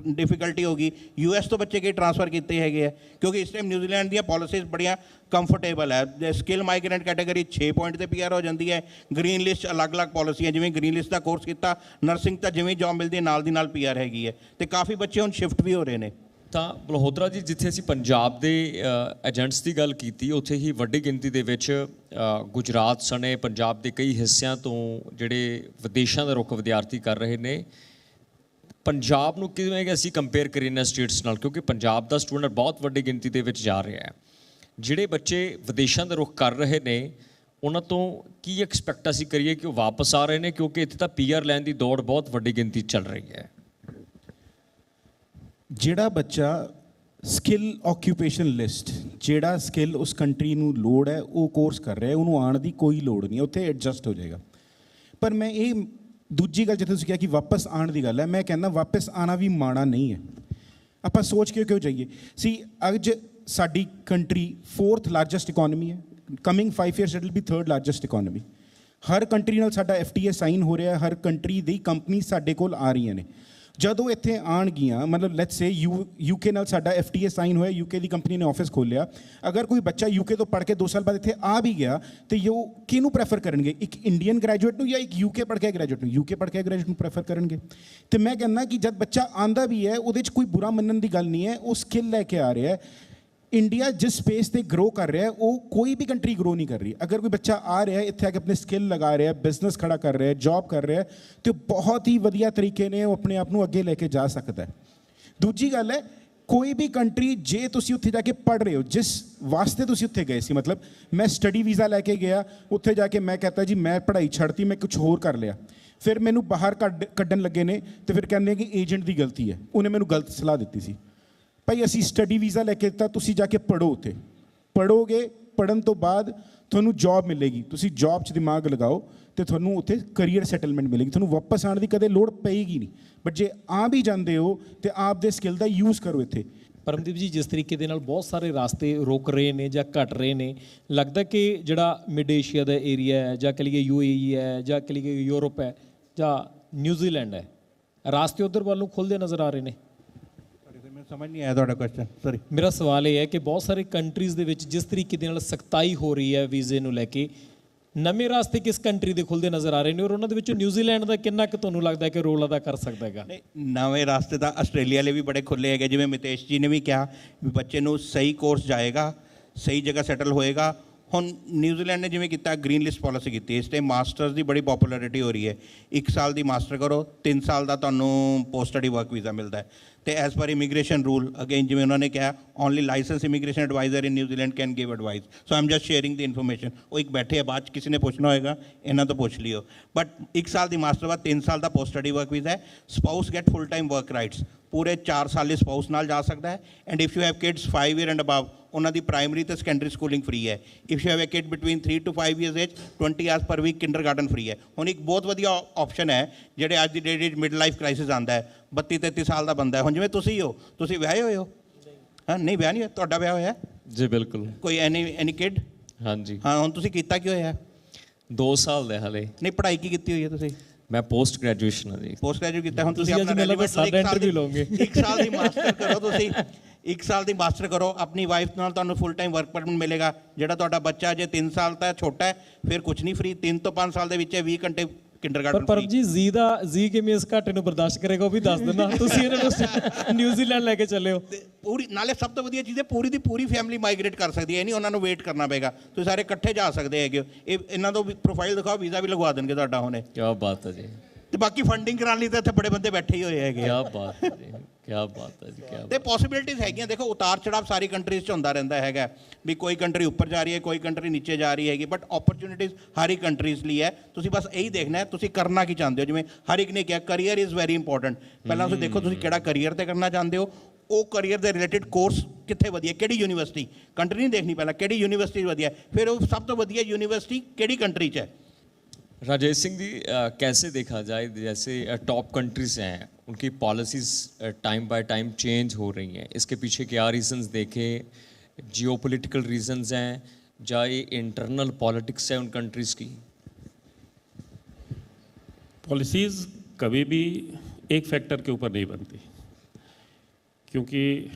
ਡਿਫਿਕਲਟੀ ਹੋ ਗਈ ਯੂਐਸ ਤੋਂ ਬੱਚੇ ਕਈ ਟ੍ਰਾਂਸਫਰ ਕੀਤੇ ਹੈਗੇ ਆ? ਕਿਉਂਕਿ ਇਸ ਟਾਈਮ ਨਿਊਜ਼ੀਲੈਂਡ ਦੀਆਂ ਪਾਲਿਸੀਜ਼ ਬੜੀਆਂ ਕੰਫਰਟੇਬਲ ਹੈ ਸਕਿੱਲ ਮਾਈਗ੍ਰੈਂਟ ਕੈਟਾਗਰੀ 6 ਪੁਆਇੰਟ ਤੇ ਪੀਆਰ ਹੋ ਜਾਂਦੀ ਹੈ। ਗ੍ਰੀਨ ਲਿਸਟ ਅਲੱਗ-ਅਲੱਗ ਪਾਲਿਸੀਆਂ ਜਿਵੇਂ ਗ੍ਰੀਨ ਲਿਸਟ ਦਾ ਕੋਰਸ ਕੀਤਾ ਨਰਸਿੰਗ ਤਾਂ ਜਿਵੇਂ ਜੌਬ ਮਿਲਦੀ ਹੈ, ਨਾਲ ਦੀ ਨਾਲ ਪੀਆਰ ਹੈਗੀ ਹੈ। ਤੇ ਕਾਫੀ ਬੱਚੇ ਹੁਣ ਸ਼ਿਫਟ ਵੀ ਹੋ ਰਹੇ ਨੇ। ਤਾਂ ਮਲਹੋਤਰਾ ਜੀ, ਜਿੱਥੇ ਅਸੀਂ ਪੰਜਾਬ ਦੇ ਏਜੰਟਸ ਦੀ ਗੱਲ ਕੀਤੀ, ਉੱਥੇ ਹੀ ਵੱਡੀ ਗਿਣਤੀ ਦੇ ਵਿੱਚ ਗੁਜਰਾਤ ਸਣੇ ਪੰਜਾਬ ਦੇ ਕਈ ਹਿੱਸਿਆਂ ਤੋਂ ਜਿਹੜੇ ਵਿਦੇਸ਼ਾਂ ਦਾ ਰੁਖ ਵਿਦਿਆਰਥੀ ਕਰ ਰਹੇ ਨੇ। ਪੰਜਾਬ ਨੂੰ ਕਿਵੇਂ ਕਿ ਅਸੀਂ ਕੰਪੇਅਰ ਕਰੀਏ ਇਹਨਾਂ ਸਟੇਟਸ ਨਾਲ? ਕਿਉਂਕਿ ਪੰਜਾਬ ਦਾ ਸਟੂਡੈਂਟ ਬਹੁਤ ਵੱਡੀ ਗਿਣਤੀ ਦੇ ਵਿੱਚ ਜਾ ਰਿਹਾ ਹੈ। ਜਿਹੜੇ ਬੱਚੇ ਵਿਦੇਸ਼ਾਂ ਦਾ ਰੁਖ ਕਰ ਰਹੇ ਨੇ, ਉਹਨਾਂ ਤੋਂ ਕੀ ਐਕਸਪੈਕਟ ਅਸੀਂ ਕਰੀਏ ਕਿ ਉਹ ਵਾਪਸ ਆ ਰਹੇ ਨੇ? ਕਿਉਂਕਿ ਇੱਥੇ ਤਾਂ ਪੀਆਰ ਲੈਣ ਦੀ ਦੌੜ ਬਹੁਤ ਵੱਡੀ ਗਿਣਤੀ ਚੱਲ ਰਹੀ ਹੈ। ਜਿਹੜਾ ਬੱਚਾ ਸਕਿੱਲ ਆਕਿਊਪੇਸ਼ਨ ਲਿਸਟ ਜਿਹੜਾ ਸਕਿੱਲ ਉਸ ਕੰਟਰੀ ਨੂੰ ਲੋੜ ਹੈ, ਉਹ ਕੋਰਸ ਕਰ ਰਿਹਾ ਹੈ, ਉਹਨੂੰ ਆਉਣ ਦੀ ਕੋਈ ਲੋੜ ਨਹੀਂ, ਉੱਥੇ ਐਡਜਸਟ ਹੋ ਜਾਏਗਾ। ਪਰ ਮੈਂ ਇਹ ਦੂਜੀ ਗੱਲ ਜਿੱਥੇ ਤੁਸੀਂ ਕਿਹਾ ਕਿ ਵਾਪਸ ਆਉਣ ਦੀ ਗੱਲ ਹੈ, ਮੈਂ ਕਹਿੰਦਾ ਵਾਪਸ ਆਣਾ ਵੀ ਮਾੜਾ ਨਹੀਂ ਹੈ। ਆਪਾਂ ਸੋਚ ਕੇ ਕਿਉਂ ਜਾਈਏ? ਸੀ ਅੱਜ ਸਾਡੀ ਕੰਟਰੀ ਫੋਰਥ ਲਾਰਜੈਸਟ ਇਕਨੋਮੀ ਹੈ। Coming 5 years it will be third largest economy Har country ਨਾਲ ਸਾਡਾ ਐਫਟੀਏ ਸਾਈਨ ਹੋ ਰਿਹਾ ਹੈ, ਹਰ ਕੰਟਰੀ ਦੀ ਕੰਪਨੀ ਸਾਡੇ ਕੋਲ ਆ ਰਹੀਆਂ ਨੇ। ਜਦੋਂ ਇੱਥੇ ਆਣਗੀਆਂ ਮਤਲਬ ਲੈਟਸ ਸੇ ਯੂ ਯੂਕੇ ਨਾਲ ਸਾਡਾ ਐਫਟੀਏ ਸਾਈਨ ਹੋਇਆ ਯੂਕੇ ਦੀ ਕੰਪਨੀ ਨੇ ਆਫਿਸ ਖੋਲ੍ਹਿਆ। ਅਗਰ ਕੋਈ ਬੱਚਾ ਯੂਕੇ ਤੋਂ ਪੜ੍ਹ ਕੇ 2 ਸਾਲ ਬਾਅਦ ਇੱਥੇ ਆ ਵੀ ਗਿਆ, ਤੇ ਉਹ ਕਿਹਨੂੰ ਪ੍ਰੈਫਰ ਕਰਨਗੇ? ਇੱਕ ਇੰਡੀਅਨ ਗ੍ਰੈਜੂਏਟ ਨੂੰ ਜਾਂ ਇੱਕ ਯੂਕੇ ਪੜ੍ਹ ਕੇ ਗ੍ਰੈਜੂਏਟ ਨੂੰ? ਯੂਕੇ ਪੜ੍ਹ ਕੇ ਗ੍ਰੈਜੂਏਟ ਨੂੰ ਪ੍ਰੈਫਰ ਕਰਨਗੇ। ਤੇ ਮੈਂ ਕਹਿੰਦਾ ਕਿ ਜਦ ਬੱਚਾ ਆਂਦਾ ਵੀ ਹੈ, ਉਹਦੇ 'ਚ ਕੋਈ ਬੁਰਾ ਮੰਨਣ ਦੀ ਗੱਲ ਨਹੀਂ ਹੈ, ਉਹ ਸਕਿੱਲ ਲੈ ਕੇ ਆ ਰਿਹਾ ਹੈ। ਇੰਡੀਆ ਜਿਸ ਸਪੇਸ ਤੇ ਗਰੋ ਕਰ ਰਿਹਾ ਹੈ ਉਹ ਕੋਈ ਵੀ ਕੰਟਰੀ ਗਰੋ ਨਹੀਂ ਕਰ ਰਹੀ ਅਗਰ ਕੋਈ ਬੱਚਾ ਆ ਰਿਹਾ ਹੈ ਇੱਥੇ ਆ ਕੇ ਆਪਣੇ ਸਕਿੱਲ ਲਗਾ ਰਿਹਾ ਹੈ ਬਿਜ਼ਨਸ ਖੜਾ ਕਰ ਰਿਹਾ ਹੈ ਜੌਬ ਕਰ ਰਿਹਾ ਹੈ ਤੇ ਬਹੁਤ ਹੀ ਵਧੀਆ ਤਰੀਕੇ ਨੇ ਉਹ ਆਪਣੇ ਆਪ ਨੂੰ ਅੱਗੇ ਲੈ ਕੇ ਜਾ ਸਕਦਾ ਹੈ ਦੂਜੀ ਗੱਲ ਹੈ ਕੋਈ ਵੀ ਕੰਟਰੀ ਜੇ ਤੁਸੀਂ ਉੱਥੇ ਜਾ ਕੇ ਪੜ ਰਹੇ ਹੋ ਜਿਸ ਵਾਸਤੇ ਤੁਸੀਂ ਉੱਥੇ ਗਏ ਸੀ ਮਤਲਬ ਮੈਂ ਸਟੱਡੀ ਵੀਜ਼ਾ ਲੈ ਕੇ ਗਿਆ ਉੱਥੇ ਜਾ ਕੇ ਮੈਂ ਕਹਤਾ ਜੀ ਮੈਂ ਪੜ੍ਹਾਈ ਛੱਡਤੀ ਮੈਂ ਕੁਝ ਹੋਰ ਕਰ ਲਿਆ ਫਿਰ ਮੈਨੂੰ ਬਾਹਰ ਕੱਢ ਕੱਢਣ ਲੱਗੇ ਨੇ ਤੇ ਫਿਰ ਕਹਿੰਦੇ ਆ ਕਿ ਏਜੰਟ ਦੀ ਗਲਤੀ ਹੈ ਉਹਨੇ ਮੈਨੂੰ ਗਲਤ ਸਲਾਹ ਦਿੱਤੀ ਸੀ ਭਾਈ, ਅਸੀਂ ਸਟੱਡੀ ਵੀਜ਼ਾ ਲੈ ਕੇ ਦਿੱਤਾ, ਤੁਸੀਂ ਜਾ ਕੇ ਪੜੋ ਉੱਥੇ। ਪੜੋਗੇ ਪੜਨ ਤੋਂ ਬਾਅਦ ਤੁਹਾਨੂੰ ਜੌਬ ਮਿਲੇਗੀ। ਤੁਸੀਂ ਜੌਬ 'ਚ ਦਿਮਾਗ ਲਗਾਓ ਤੇ ਤੁਹਾਨੂੰ ਉੱਥੇ ਕੈਰੀਅਰ ਸੈਟਲਮੈਂਟ ਮਿਲੇਗੀ। ਤੁਹਾਨੂੰ ਵਾਪਸ ਆਉਣ ਦੀ ਕਦੇ ਲੋੜ ਪਏਗੀ ਨਹੀਂ। ਬਟ ਜੇ ਆ ਵੀ ਜਾਂਦੇ ਹੋ ਤੇ ਆਪ ਦੇ ਸਕਿੱਲ ਦਾ ਯੂਜ਼ ਕਰੋ ਇੱਥੇ। ਪਰਮਦੀਪ ਜੀ, ਜਿਸ ਤਰੀਕੇ ਦੇ ਨਾਲ ਬਹੁਤ ਸਾਰੇ ਰਾਸਤੇ ਰੁਕ ਰਹੇ ਨੇ ਜਾਂ ਘਟ ਰਹੇ ਨੇ, ਲੱਗਦਾ ਕਿ ਜਿਹੜਾ ਮਿਡ ਏਸ਼ੀਆ ਦਾ ਏਰੀਆ ਹੈ ਜਾਂ ਕਹ ਲਈਏ ਯੂਏਈ ਹੈ ਜਾਂ ਕਹ ਲਈਏ ਯੂਰਪ ਹੈ ਜਾਂ ਨਿਊਜ਼ੀਲੈਂਡ ਹੈ, ਰਾਸਤੇ ਉਧਰ ਵੱਲ ਨੂੰ ਖੁੱਲਦੇ ਨਜ਼ਰ ਆ ਰਹੇ ਨੇ। ਮੈਨੂੰ ਸਮਝ ਨਹੀਂ ਆਇਆ ਤੁਹਾਡਾ ਕੁਐਸਚਨ ਸੌਰੀ ਮੇਰਾ ਸਵਾਲ ਇਹ ਹੈ ਕਿ ਬਹੁਤ ਸਾਰੇ ਕੰਟਰੀਜ਼ ਦੇ ਵਿੱਚ ਜਿਸ ਤਰੀਕੇ ਦੇ ਨਾਲ ਸਖਤਾਈ ਹੋ ਰਹੀ ਹੈ ਵੀਜ਼ੇ ਨੂੰ ਲੈ ਕੇ ਨਵੇਂ ਰਾਸਤੇ ਕਿਸ ਕੰਟਰੀ ਦੇ ਖੁੱਲਦੇ ਨਜ਼ਰ ਆ ਰਹੇ ਨੇ ਔਰ ਉਹਨਾਂ ਦੇ ਵਿੱਚੋਂ ਨਿਊਜ਼ੀਲੈਂਡ ਦਾ ਕਿੰਨਾ ਕੁ ਤੁਹਾਨੂੰ ਲੱਗਦਾ ਹੈ ਕਿ ਰੋਲ ਅਦਾ ਕਰ ਸਕਦਾ ਹੈਗਾ? ਨਹੀਂ ਨਵੇਂ ਰਾਸਤੇ ਤਾਂ ਆਸਟ੍ਰੇਲੀਆ ਲਈ ਵੀ ਬੜੇ ਖੁੱਲੇ ਹੈਗੇ ਜਿਵੇਂ ਮਿਤੇਸ਼ ਜੀ ਨੇ ਵੀ ਕਿਹਾ ਵੀ ਬੱਚੇ ਨੂੰ ਸਹੀ ਕੋਰਸ ਜਾਏਗਾ ਸਹੀ ਜਗ੍ਹਾ ਸੈਟਲ ਹੋਏਗਾ ਹੁਣ ਨਿਊਜ਼ੀਲੈਂਡ ਨੇ ਜਿਵੇਂ ਕੀਤਾ ਗ੍ਰੀਨ ਲਿਸਟ ਪਾਲਿਸੀ ਕੀਤੀ, ਇਸ ਤੇ ਮਾਸਟਰਸ ਦੀ ਬੜੀ ਪਪੂਲੈਰਿਟੀ ਹੋ ਰਹੀ ਹੈ। 1 ਸਾਲ ਦੀ ਮਾਸਟਰ ਕਰੋ 3 ਸਾਲ ਦਾ ਤੁਹਾਨੂੰ ਪੋਸਟ ਸਟੱਡੀ ਵਰਕ ਵੀਜ਼ਾ ਮਿਲਦਾ ਹੈ। ਤੇ as per immigration rule again ਜਿਵੇਂ ਉਹਨਾਂ ਨੇ ਕਿਹਾ only licence immigration adviser in New Zealand can give advice so um just sharing the information ਉਹ ਇੱਕ ਬੈਠੇ ਆ, ਬਾਅਦ 'ਚ ਕਿਸੇ ਨੇ ਪੁੱਛਣਾ ਹੋਏਗਾ, ਇਹਨਾਂ ਤੋਂ ਪੁੱਛ ਲਿਓ। ਬਟ 1 ਸਾਲ ਦੀ ਮਾਸਟਰ ਬਾਅਦ 3 ਸਾਲ ਦਾ ਪੋਸਟ ਸਟੱਡੀ ਵਰਕ ਵੀਜ਼ਾ ਹੈ। Spouse get full time work rights ਪੂਰੇ 4 ਸਾਲ ਲਈ ਸਪਾਊਸ ਨਾਲ ਜਾ ਸਕਦਾ ਹੈ। And if you have kids 5 year and above ਉਹਨਾਂ ਦੀ ਪ੍ਰਾਇਮਰੀ ਤੇ ਸੈਕੰਡਰੀ ਸਕੂਲਿੰਗ ਫ੍ਰੀ ਹੈ। If you have a kid between 3 to 5 years age 20 hours per week kindergarten free ਹੈ। ਹੁਣ ਇੱਕ ਬਹੁਤ ਵਧੀਆ ਆਪਸ਼ਨ ਹੈ ਜਿਹੜੇ ਅੱਜ ਦੀ ਡੇਟ ਵਿੱਚ ਮਿਡ ਲਾਈਫ ਕ੍ਰਾਈਸਿਸ ਆਂਦਾ ਹੈ। 32 33 ਸਾਲ ਦਾ ਬੰਦਾ ਹੈ। ਹੁਣ ਜਿਵੇਂ ਤੁਸੀਂ ਹੋ ਤੁਸੀਂ ਵਿਆਹੇ ਹੋਏ ਹੋ? ਹਾਂ ਨਹੀਂ ਵਿਆਹ ਨਹੀਂ ਹੋਇਆ। ਤੁਹਾਡਾ ਵਿਆਹ ਹੋਇਆ? ਹੈ? ਜੀ ਬਿਲਕੁਲ। ਕੋਈ ਐਨੀ ਐਨੀ ਕਿਡ ਹਾਂਜੀ। ਹਾਂ ਹੁਣ ਤੁਸੀਂ ਕੀਤਾ ਕੀ ਹੋਇਆ? 2 ਸਾਲ ਦੇ ਹਲੇ। ਨਹੀਂ ਪੜ੍ਹਾਈ ਕੀ ਕੀਤੀ ਹੋਈ ਹੈ ਤੁਸੀਂ? ਮੈਂ ਪੋਸਟ ਗ੍ਰੈਜੂਏਸ਼ਨ ਹਾਂ ਜੀ। ਪੋਸਟ ਗ੍ਰੈਜੂਏਟ ਕੀਤਾ ਹੁਣ ਤੁਸੀਂ ਆਪਣਾ relevant ਸਾਡਾ interview ਲਓਗੇ। ਇੱਕ ਸਾਲ ਦੀ ਮਾਸਟਰ ਕਰੋ ਤੁਸੀਂ। ਇੱਕ ਸਾਲ ਦੀ ਮਾਸਟਰ ਕਰੋ ਆਪਣੀ ਵਾਈਫ ਨਾਲ ਤੁਹਾਨੂੰ ਫੁੱਲ ਟਾਈਮ ਵਰਕ ਪਰਮਿਟ ਮਿਲੇਗਾ। ਜਿਹੜਾ ਤੁਹਾਡਾ ਬੱਚਾ ਜੇ 3 ਸਾਲ ਦਾ ਛੋਟਾ ਹੈ ਫਿਰ ਕੁਝ ਨਹੀਂ ਫ੍ਰੀ 3 ਤੋਂ 5 ਸਾਲ ਦੇ ਵਿੱਚ 20 ਘੰਟੇ ਪਰ ਕਿੰਡਰਗਾਰਟਨ ਪਰਮ ਜੀ ਜ਼ੀ ਦਾ ਜ਼ੀ ਕਿਵੇਂ ਇਸ ਘਾਟੇ ਨੂੰ ਬਰਦਾਸ਼ਤ ਕਰੇਗਾ ਉਹ ਵੀ ਦੱਸ ਦੇਣਾ (laughs) ਤੁਸੀਂ ਇਹਨਾਂ ਨੂੰ ਨਿਊਜ਼ੀਲੈਂਡ ਲੈ ਕੇ ਚੱਲੇ ਹੋ। ਪੂਰੀ ਨਾਲੇ ਸਭ ਤੋਂ ਵਧੀਆ ਚੀਜ਼ ਹੈ ਪੂਰੀ ਦੀ ਪੂਰੀ ਫੈਮਿਲੀ ਮਾਈਗ੍ਰੇਟ ਕਰ ਸਕਦੀ ਹੈ। ਇਹ ਨਹੀਂ ਉਹਨਾਂ ਨੂੰ ਵੇਟ ਕਰਨਾ ਪਏਗਾ। ਤੁਸੀਂ ਸਾਰੇ ਇਕੱਠੇ ਜਾ ਸਕਦੇ ਹੈਗੇ ਹੋ। ਇਹ ਇਹਨਾਂ ਤੋਂ ਪ੍ਰੋਫਾਈਲ ਦਿਖਾਓ ਵੀਜ਼ਾ ਵੀ ਲਗਵਾ ਦੇਣਗੇ ਤੁਹਾਡਾ ਹੁਣੇ। ਕੀ ਬਾਤ ਹੈ ਜੀ। ਤੇ ਬਾਕੀ ਫੰਡਿੰਗ ਕਰਾਉਣ ਲਈ ਤਾਂ ਇੱਥੇ ਬੜੇ ਬੰਦੇ ਬੈਠੇ ਹੀ ਹੋਏ ਹੈਗੇ ਆ। ਕੀ ਬਾਤ ਹੈ ਜੀ। ਕੀ ਬਾਤ ਹੈ ਜੀ ਕੀ ਤੇ ਪੋਸਿਬਿਲਿਟੀਜ਼ ਹੈਗੀਆਂ। ਦੇਖੋ ਉਤਾਰ ਚੜਾਵ ਸਾਰੀ ਕੰਟਰੀਜ਼ 'ਚ ਹੁੰਦਾ ਰਹਿੰਦਾ ਹੈਗਾ। ਵੀ ਕੋਈ ਕੰਟਰੀ ਉੱਪਰ ਜਾ ਰਹੀ ਹੈ ਕੋਈ ਕੰਟਰੀ ਨੀਚੇ ਜਾ ਰਹੀ ਹੈਗੀ ਬਟ ਓਪਰਚ्युनिटीज ਹਰ ਇੱਕ ਕੰਟਰੀਜ਼ ਲਈ ਹੈ। ਤੁਸੀਂ ਬਸ ਇਹੀ ਦੇਖਣਾ ਹੈ ਤੁਸੀਂ ਕਰਨਾ ਕੀ ਚਾਹੁੰਦੇ ਹੋ? ਜਿਵੇਂ ਹਰ ਇੱਕ ਨੇ ਕਿਹਾ ਕੈਰੀਅਰ ਇਜ਼ ਵੈਰੀ ਇੰਪੋਰਟੈਂਟ ਪਹਿਲਾਂ ਤੁਸੀਂ ਦੇਖੋ ਤੁਸੀਂ ਕਿਹੜਾ ਕੈਰੀਅਰ ਤੇ ਕਰਨਾ ਚਾਹੁੰਦੇ ਹੋ? ਉਹ ਕੈਰੀਅਰ ਦੇ ਰਿਲੇਟਿਡ ਕੋਰਸ ਕਿੱਥੇ ਵਧੀਆ ਕਿਹੜੀ ਯੂਨੀਵਰਸਿਟੀ ਕੰਟਰੀ ਨਹੀਂ ਦੇਖਣੀ ਪਹਿਲਾਂ ਕਿਹੜੀ ਯੂਨੀਵਰਸਿਟੀ ਵਧੀਆ ਫਿਰ ਉਹ ਸਭ ਤੋਂ ਵਧੀਆ ਯੂਨੀਵਰਸਿਟੀ ਕਿਹੜੀ ਕੰਟਰੀ 'ਚ ਹੈ? राजेश सिंह जी कैसे देखा जाए? जैसे टॉप कंट्रीज़ हैं, उनकी policies time by time change हो रही हैं। इसके पीछे क्या रीजंस देखें? जियोपॉलिटिकल रीजंस हैं, या ये इंटरनल पॉलिटिक्स है उन कंट्रीज़ की? पॉलिसीज़ कभी भी एक फैक्टर के ऊपर नहीं बनती। क्योंकि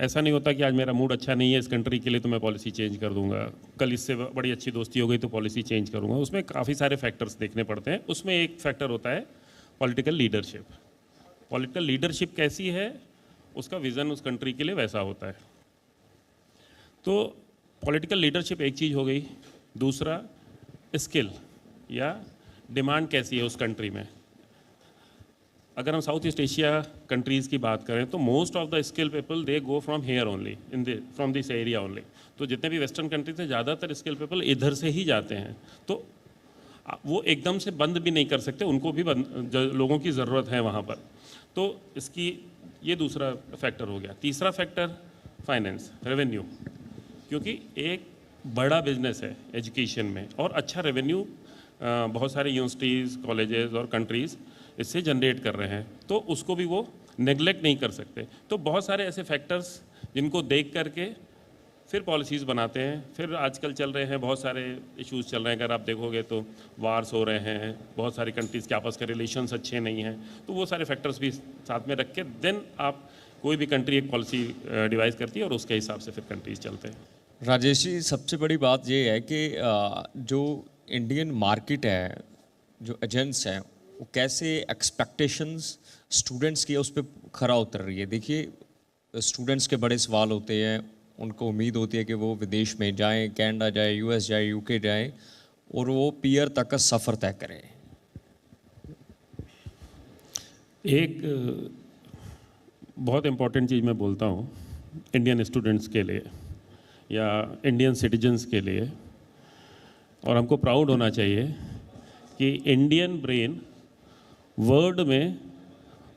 ऐसा नहीं होता कि आज मेरा मूड अच्छा नहीं है, इस कंट्री के लिए तो मैं पॉलिसी चेंज कर दूँगा। कल इससे बड़ी अच्छी दोस्ती हो गई तो पॉलिसी चेंज करूँगा। उसमें काफ़ी सारे फैक्टर्स देखने पड़ते हैं। उसमें एक फैक्टर होता है पॉलिटिकल लीडरशिप पॉलिटिकल लीडरशिप कैसी है? उसका विज़न उस कंट्री के लिए वैसा होता है। तो पॉलिटिकल लीडरशिप एक चीज़ हो गई। दूसरा स्किल या डिमांड कैसी है उस कंट्री में? अगर हम साउथ ईस्ट एशिया कंट्रीज़ की बात करें तो most of the skill people they go from here only in the from this area only तो जितने भी वेस्टर्न कंट्रीज़ हैं ज़्यादातर स्किल पीपल इधर से ही जाते हैं। तो वो एकदम से बंद भी नहीं कर सकते उनको भी बंद, लोगों की ज़रूरत है वहाँ पर। तो इसकी ये दूसरा फैक्टर हो गया। तीसरा फैक्टर फाइनेंस रेवेन्यू क्योंकि एक बड़ा बिज़नेस है एजुकेशन में और अच्छा रेवेन्यू बहुत सारे यूनिवर्सिटीज़ कॉलेजेस और कंट्रीज़ इससे जनरेट कर रहे हैं तो उसको भी वो नेग्लेक्ट नहीं कर सकते। तो बहुत सारे ऐसे फैक्टर्स जिनको देख करके फिर पॉलिसीज़ बनाते हैं, फिर आजकल चल रहे हैं, बहुत सारे इश्यूज़ चल रहे हैं। अगर आप देखोगे तो वार्स हो रहे हैं, बहुत सारी कंट्रीज़ के आपस के रिलेशंस अच्छे नहीं हैं तो वो सारे फैक्टर्स भी साथ में रख के देन आप कोई भी कंट्री एक पॉलिसी डिवाइस करती है और उसके हिसाब से फिर कंट्रीज़ चलते हैं। राजेश जी, सबसे बड़ी बात ये है कि जो इंडियन मार्केट है, जो एजेंट्स हैं वो कैसे एक्सपेक्टेशंस स्टूडेंट्स की उस पर खरा उतर रही है? देखिए स्टूडेंट्स के बड़े सवाल होते हैं, उनको उम्मीद होती है कि वो विदेश में जाएँ, कैनेडा जाए यूएस जाए यूके जाए, और वो पीयर तक का सफ़र तय करें। एक, बहुत इम्पोर्टेंट चीज़ मैं बोलता हूँ इंडियन स्टूडेंट्स के लिए, या इंडियन सिटीजन्स के लिए, और हमको प्राउड होना चाहिए कि इंडियन ब्रेन वर्ल्ड में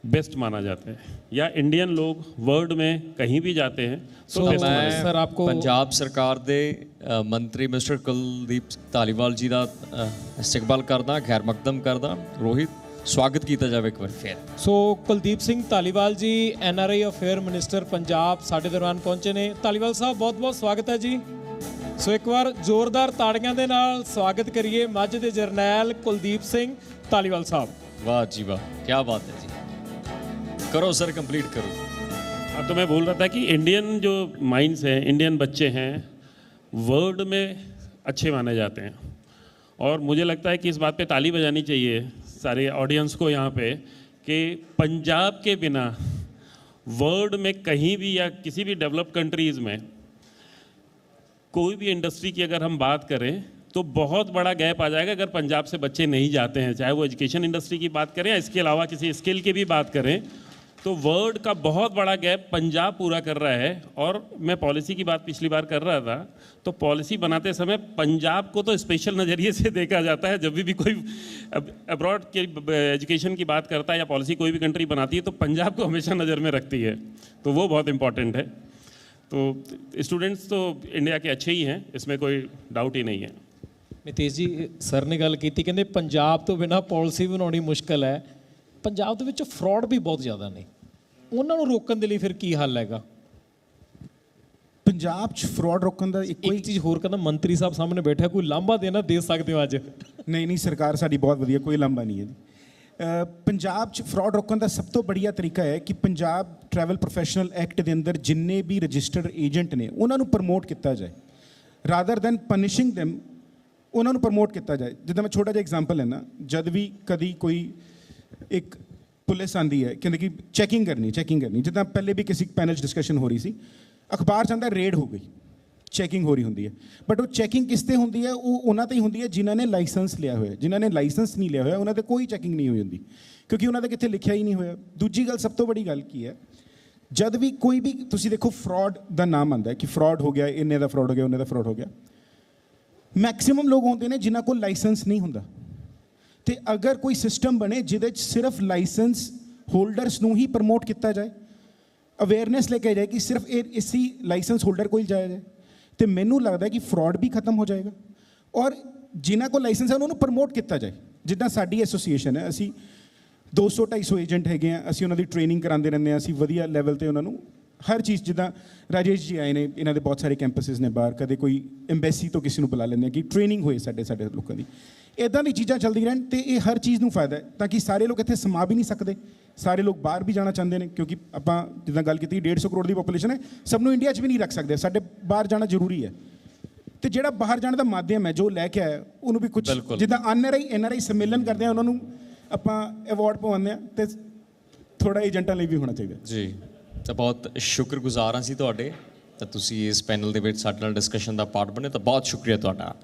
बेस्ट माना जाता है या इंडियन लोग वर्ल्ड में कहीं भी जाते हैं तो So, बेस्ट मैं- माने ਸਰ, ਆਪਕੋ- ਪੰਜਾਬ ਸਰਕਾਰ ਦੇ ਅ, ਮੰਤਰੀ ਮਿਸਟਰ ਕੁਲਦੀਪ ਧਾਲੀਵਾਲ ਜੀ ਦਾ ਅ, ਇਸਤਕਬਾਲ ਕਰਦਾ ਖੈਰ ਮਕਦਮ ਕਰਦਾ ਰੋਹਿਤ ਸਵਾਗਤ ਕੀਤਾ ਜਾਵੇ ਇੱਕ ਵਾਰ ਫਿਰ ਸੋ Kuldeep Singh Dhaliwal ji N R I affair minister Punjab ਸਾਡੇ ਦੌਰਾਨ ਪਹੁੰਚੇ ਨੇ ਧਾਲੀਵਾਲ ਸਾਹਿਬ ਬਹੁਤ-ਬਹੁਤ ਸਵਾਗਤ ਹੈ ਜੀ ਸੋ ਇੱਕ ਵਾਰ ਜ਼ੋਰਦਾਰ ਤਾੜੀਆਂ ਦੇ ਨਾਲ ਸਵਾਗਤ ਕਰੀਏ ਮੱਝ ਦੇ ਜਰਨੈਲ ਕੁਲਦੀਪ ਸਿੰਘ ਧਾਲੀਵਾਲ ਸਾਹਿਬ वाह जी वाह, क्या बात है जी। करो सर कंप्लीट करो। हाँ तो मैं बोल रहा था कि इंडियन जो माइंड्स हैं इंडियन बच्चे हैं वर्ल्ड में अच्छे माने जाते हैं। और मुझे लगता है कि इस बात पे ताली बजानी चाहिए सारे ऑडियंस को यहाँ पे कि पंजाब के बिना वर्ल्ड में कहीं भी या किसी भी डेवलप कंट्रीज़ में कोई भी इंडस्ट्री की अगर हम बात करें तो बहुत बड़ा गैप आ जाएगा अगर पंजाब से बच्चे नहीं जाते हैं चाहे वो एजुकेशन इंडस्ट्री की बात करें या इसके अलावा किसी स्किल की भी बात करें तो वर्ल्ड का बहुत बड़ा गैप पंजाब पूरा कर रहा है। और मैं पॉलिसी की बात पिछली बार कर रहा था तो पॉलिसी बनाते समय पंजाब को तो स्पेशल नज़रिए से (laughs) देखा जाता है जब भी, भी कोई अब्रॉड के एजुकेशन की बात करता है या पॉलिसी कोई भी कंट्री बनाती है तो पंजाब को हमेशा नज़र में रखती है। तो वो बहुत इंपॉर्टेंट है। तो स्टूडेंट्स तो इंडिया के अच्छे ही हैं इसमें कोई डाउट ही नहीं है। ਨਿਤੇਸ਼ ਜੀ ਸਰ ਨੇ ਗੱਲ ਕੀਤੀ ਕਹਿੰਦੇ ਪੰਜਾਬ ਤੋਂ ਬਿਨਾ ਪਾਲਿਸੀ ਬਣਾਉਣੀ ਮੁਸ਼ਕਲ ਹੈ। ਪੰਜਾਬ ਦੇ ਵਿੱਚ ਫਰਾਡ ਵੀ ਬਹੁਤ ਜ਼ਿਆਦਾ ਨੇ। ਉਹਨਾਂ ਨੂੰ ਰੋਕਣ ਦੇ ਲਈ ਫਿਰ ਕੀ ਹੱਲ ਹੈਗਾ? ਪੰਜਾਬ 'ਚ ਫਰਾਡ ਰੋਕਣ ਦਾ ਇੱਕੋ ਹੀ ਇੱਕ ਚੀਜ਼ ਹੋਰ ਕਹਿੰਦਾ ਮੰਤਰੀ ਸਾਹਿਬ ਸਾਹਮਣੇ ਬੈਠਾ ਕੋਈ ਲਾਂਭਾ ਦੇਣਾ ਦੇ ਸਕਦੇ ਹੋ ਅੱਜ? ਨਹੀਂ ਨਹੀਂ ਸਰਕਾਰ ਸਾਡੀ ਬਹੁਤ ਵਧੀਆ ਕੋਈ ਲੰਬਾ ਨਹੀਂ ਹੈ ਜੀ। ਪੰਜਾਬ 'ਚ ਫਰਾਡ ਰੋਕਣ ਦਾ ਸਭ ਤੋਂ ਬੜੀਆ ਤਰੀਕਾ ਹੈ ਕਿ ਪੰਜਾਬ ਟਰੈਵਲ ਪ੍ਰੋਫੈਸ਼ਨਲ ਐਕਟ ਦੇ ਅੰਦਰ ਜਿੰਨੇ ਵੀ ਰਜਿਸਟਰਡ ਏਜੰਟ ਨੇ ਉਹਨਾਂ ਨੂੰ ਪ੍ਰਮੋਟ ਕੀਤਾ ਜਾਏ। ਰਾਦਰ ਦੈਨ ਪਨਿਸ਼ਿੰਗ them ਉਹਨਾਂ ਨੂੰ ਪ੍ਰਮੋਟ ਕੀਤਾ ਜਾਏ। ਜਿੱਦਾਂ ਮੈਂ ਛੋਟਾ ਜਿਹਾ ਐਗਜ਼ਾਮਪਲ ਲੈਣਾ ਜਦ ਵੀ ਕਦੀ ਕੋਈ ਇੱਕ ਪੁਲਿਸ ਆਂਦੀ ਹੈ, ਕਹਿੰਦੇ ਕਿ ਚੈਕਿੰਗ ਕਰਨੀ ਚੈਕਿੰਗ ਕਰਨੀ। ਜਿੱਦਾਂ ਪਹਿਲੇ ਵੀ ਕਿਸੇ ਪੈਨਲ 'ਚ ਡਿਸਕਸ਼ਨ ਹੋ ਰਹੀ ਸੀ, ਅਖਬਾਰ 'ਚ ਆਉਂਦਾ ਰੇਡ ਹੋ ਗਈ ਚੈਕਿੰਗ ਹੋ ਰਹੀ ਹੁੰਦੀ ਹੈ। ਬਟ ਉਹ ਚੈਕਿੰਗ ਕਿਸ ਤੇ ਹੁੰਦੀ ਹੈ? ਉਹ ਉਹਨਾਂ ਤੇ ਹੀ ਹੁੰਦੀ ਹੈ ਜਿਨ੍ਹਾਂ ਨੇ ਲਾਇਸੈਂਸ ਲਿਆ ਹੋਇਆ। ਜਿਨ੍ਹਾਂ ਨੇ ਲਾਇਸੈਂਸ ਨਹੀਂ ਲਿਆ ਹੋਇਆ, ਉਹਨਾਂ ਤੇ ਕੋਈ ਚੈਕਿੰਗ ਨਹੀਂ ਹੋਈ ਹੁੰਦੀ। ਕਿਉਂਕਿ ਉਹਨਾਂ ਦਾ ਕਿੱਥੇ ਲਿਖਿਆ ਹੀ ਨਹੀਂ ਹੋਇਆ। ਦੂਜੀ ਗੱਲ ਸਭ ਤੋਂ ਵੱਡੀ ਗੱਲ ਕੀ ਹੈ? ਜਦ ਵੀ ਕੋਈ ਵੀ, ਤੁਸੀਂ ਦੇਖੋ ਫਰਾਡ ਦਾ ਨਾਮ ਆਉਂਦਾ ਹੈ ਕਿ ਫਰਾਡ ਹੋ ਗਿਆ, ਇੰਨੇ ਦਾ ਫਰਾਡ ਹੋ ਗਿਆ, ਉਹਨੇ ਦਾ ਫਰਾਡ ਹੋ ਗਿਆ। ਮੈਕਸਿਮਮ ਲੋਕ ਹੁੰਦੇ ਨੇ ਜਿਨ੍ਹਾਂ ਕੋਲ ਲਾਇਸੈਂਸ ਨਹੀਂ ਹੁੰਦਾ ਤੇ ਅਗਰ ਕੋਈ ਸਿਸਟਮ ਬਣੇ ਜਿਹਦੇ 'ਚ ਸਿਰਫ ਲਾਇਸੈਂਸ ਹੋਲਡਰਸ ਨੂੰ ਹੀ ਪ੍ਰਮੋਟ ਕੀਤਾ ਜਾਏ ਅਵੇਅਰਨੈਸ ਲੈ ਕੇ ਜਾਏ ਕਿ ਸਿਰਫ ਇਹ ਇਸੀ ਲਾਇਸੈਂਸ ਹੋਲਡਰ ਕੋਲ ਜਾਇਆ ਜਾਏ ਤੇ ਮੈਨੂੰ ਲੱਗਦਾ ਕਿ ਫਰਾਡ ਵੀ ਖਤਮ ਹੋ ਜਾਏਗਾ ਔਰ ਜਿਨ੍ਹਾਂ ਕੋਲ ਲਾਇਸੈਂਸ ਹੈ ਉਹਨਾਂ ਨੂੰ ਪ੍ਰਮੋਟ ਕੀਤਾ ਜਾਏ ਜਿੱਦਾਂ ਸਾਡੀ ਐਸੋਸੀਏਸ਼ਨ ਹੈ ਅਸੀਂ 200 250 ਏਜੰਟ ਹੈਗੇ ਆ ਅਸੀਂ ਉਹਨਾਂ ਦੀ ਟ੍ਰੇਨਿੰਗ ਕਰਾਉਂਦੇ ਰਹਿੰਦੇ ਆ ਅਸੀਂ ਵਧੀਆ ਲੈਵਲ ਤੇ ਉਹਨਾਂ ਨੂੰ ਹਰ ਚੀਜ਼ ਜਿੱਦਾਂ ਰਾਜੇਸ਼ ਜੀ ਆਏ ਨੇ ਇਹਨਾਂ ਦੇ ਬਹੁਤ ਸਾਰੇ ਕੈਂਪਸਸ ਨੇ ਬਾਹਰ ਕਦੇ ਕੋਈ ਐਮਬੈਸੀ ਤੋਂ ਕਿਸੇ ਨੂੰ ਬੁਲਾ ਲੈਂਦੇ ਆ ਕਿ ਟ੍ਰੇਨਿੰਗ ਹੋਏ ਸਾਡੇ ਸਾਡੇ ਲੋਕਾਂ ਦੀ। ਇਦਾਂ ਦੀ ਚੀਜ਼ਾਂ ਚੱਲਦੀਆਂ ਰਹਿਣ ਤੇ ਇਹ ਹਰ ਚੀਜ਼ ਨੂੰ ਫਾਇਦਾ ਹੈ ਤਾਂ ਕਿ ਸਾਰੇ ਲੋਕ ਇੱਥੇ ਸਮਾ ਵੀ ਨਹੀਂ ਸਕਦੇ ਸਾਰੇ ਲੋਕ ਬਾਹਰ ਵੀ ਜਾਣਾ ਚਾਹੁੰਦੇ ਨੇ ਕਿਉਂਕਿ ਆਪਾਂ ਜਿੱਦਾਂ ਗੱਲ ਕੀਤੀ 150 ਕਰੋੜ ਦੀ ਪੋਪੂਲੇਸ਼ਨ ਹੈ ਸਭ ਨੂੰ ਇੰਡੀਆ 'ਚ ਵੀ ਨਹੀਂ ਰੱਖ ਸਕਦੇ ਸਾਡੇ ਬਾਹਰ ਜਾਣਾ ਜ਼ਰੂਰੀ ਹੈ। ਤੇ ਜਿਹੜਾ ਬਾਹਰ ਜਾਣ ਦਾ ਮਾਧਿਅਮ ਹੈ ਜੋ ਲੈ ਕੇ ਆਇਆ ਉਹਨੂੰ ਵੀ ਕੁਝ। ਜਿੱਦਾਂ ਐਨਆਰਆਈ ਐਨਆਰਆਈ ਸੰਮੇਲਨ ਕਰਦੇ ਆ ਉਹਨਾਂ ਨੂੰ ਆਪਾਂ ਅਵਾਰਡ ਪਵਾਉਂਦੇ ਆ ਤੇ ਥੋੜਾ ਏਜੰਟਾਂ ਲਈ ਵੀ ਹੋਣਾ ਚਾਹੀਦਾ। ਜੀ। ਤਾਂ ਬਹੁਤ ਸ਼ੁਕਰਗੁਜ਼ਾਰ ਹਾਂ ਸੀ ਤੁਹਾਡੇ। ਤਾਂ ਤੁਸੀਂ ਇਸ ਪੈਨਲ ਦੇ ਵਿੱਚ ਸਾਡੇ ਨਾਲ ਡਿਸਕਸ਼ਨ ਦਾ ਪਾਰਟ ਬਣੇ, ਤਾਂ ਬਹੁਤ ਸ਼ੁਕਰੀਆ ਤੁਹਾਡਾ।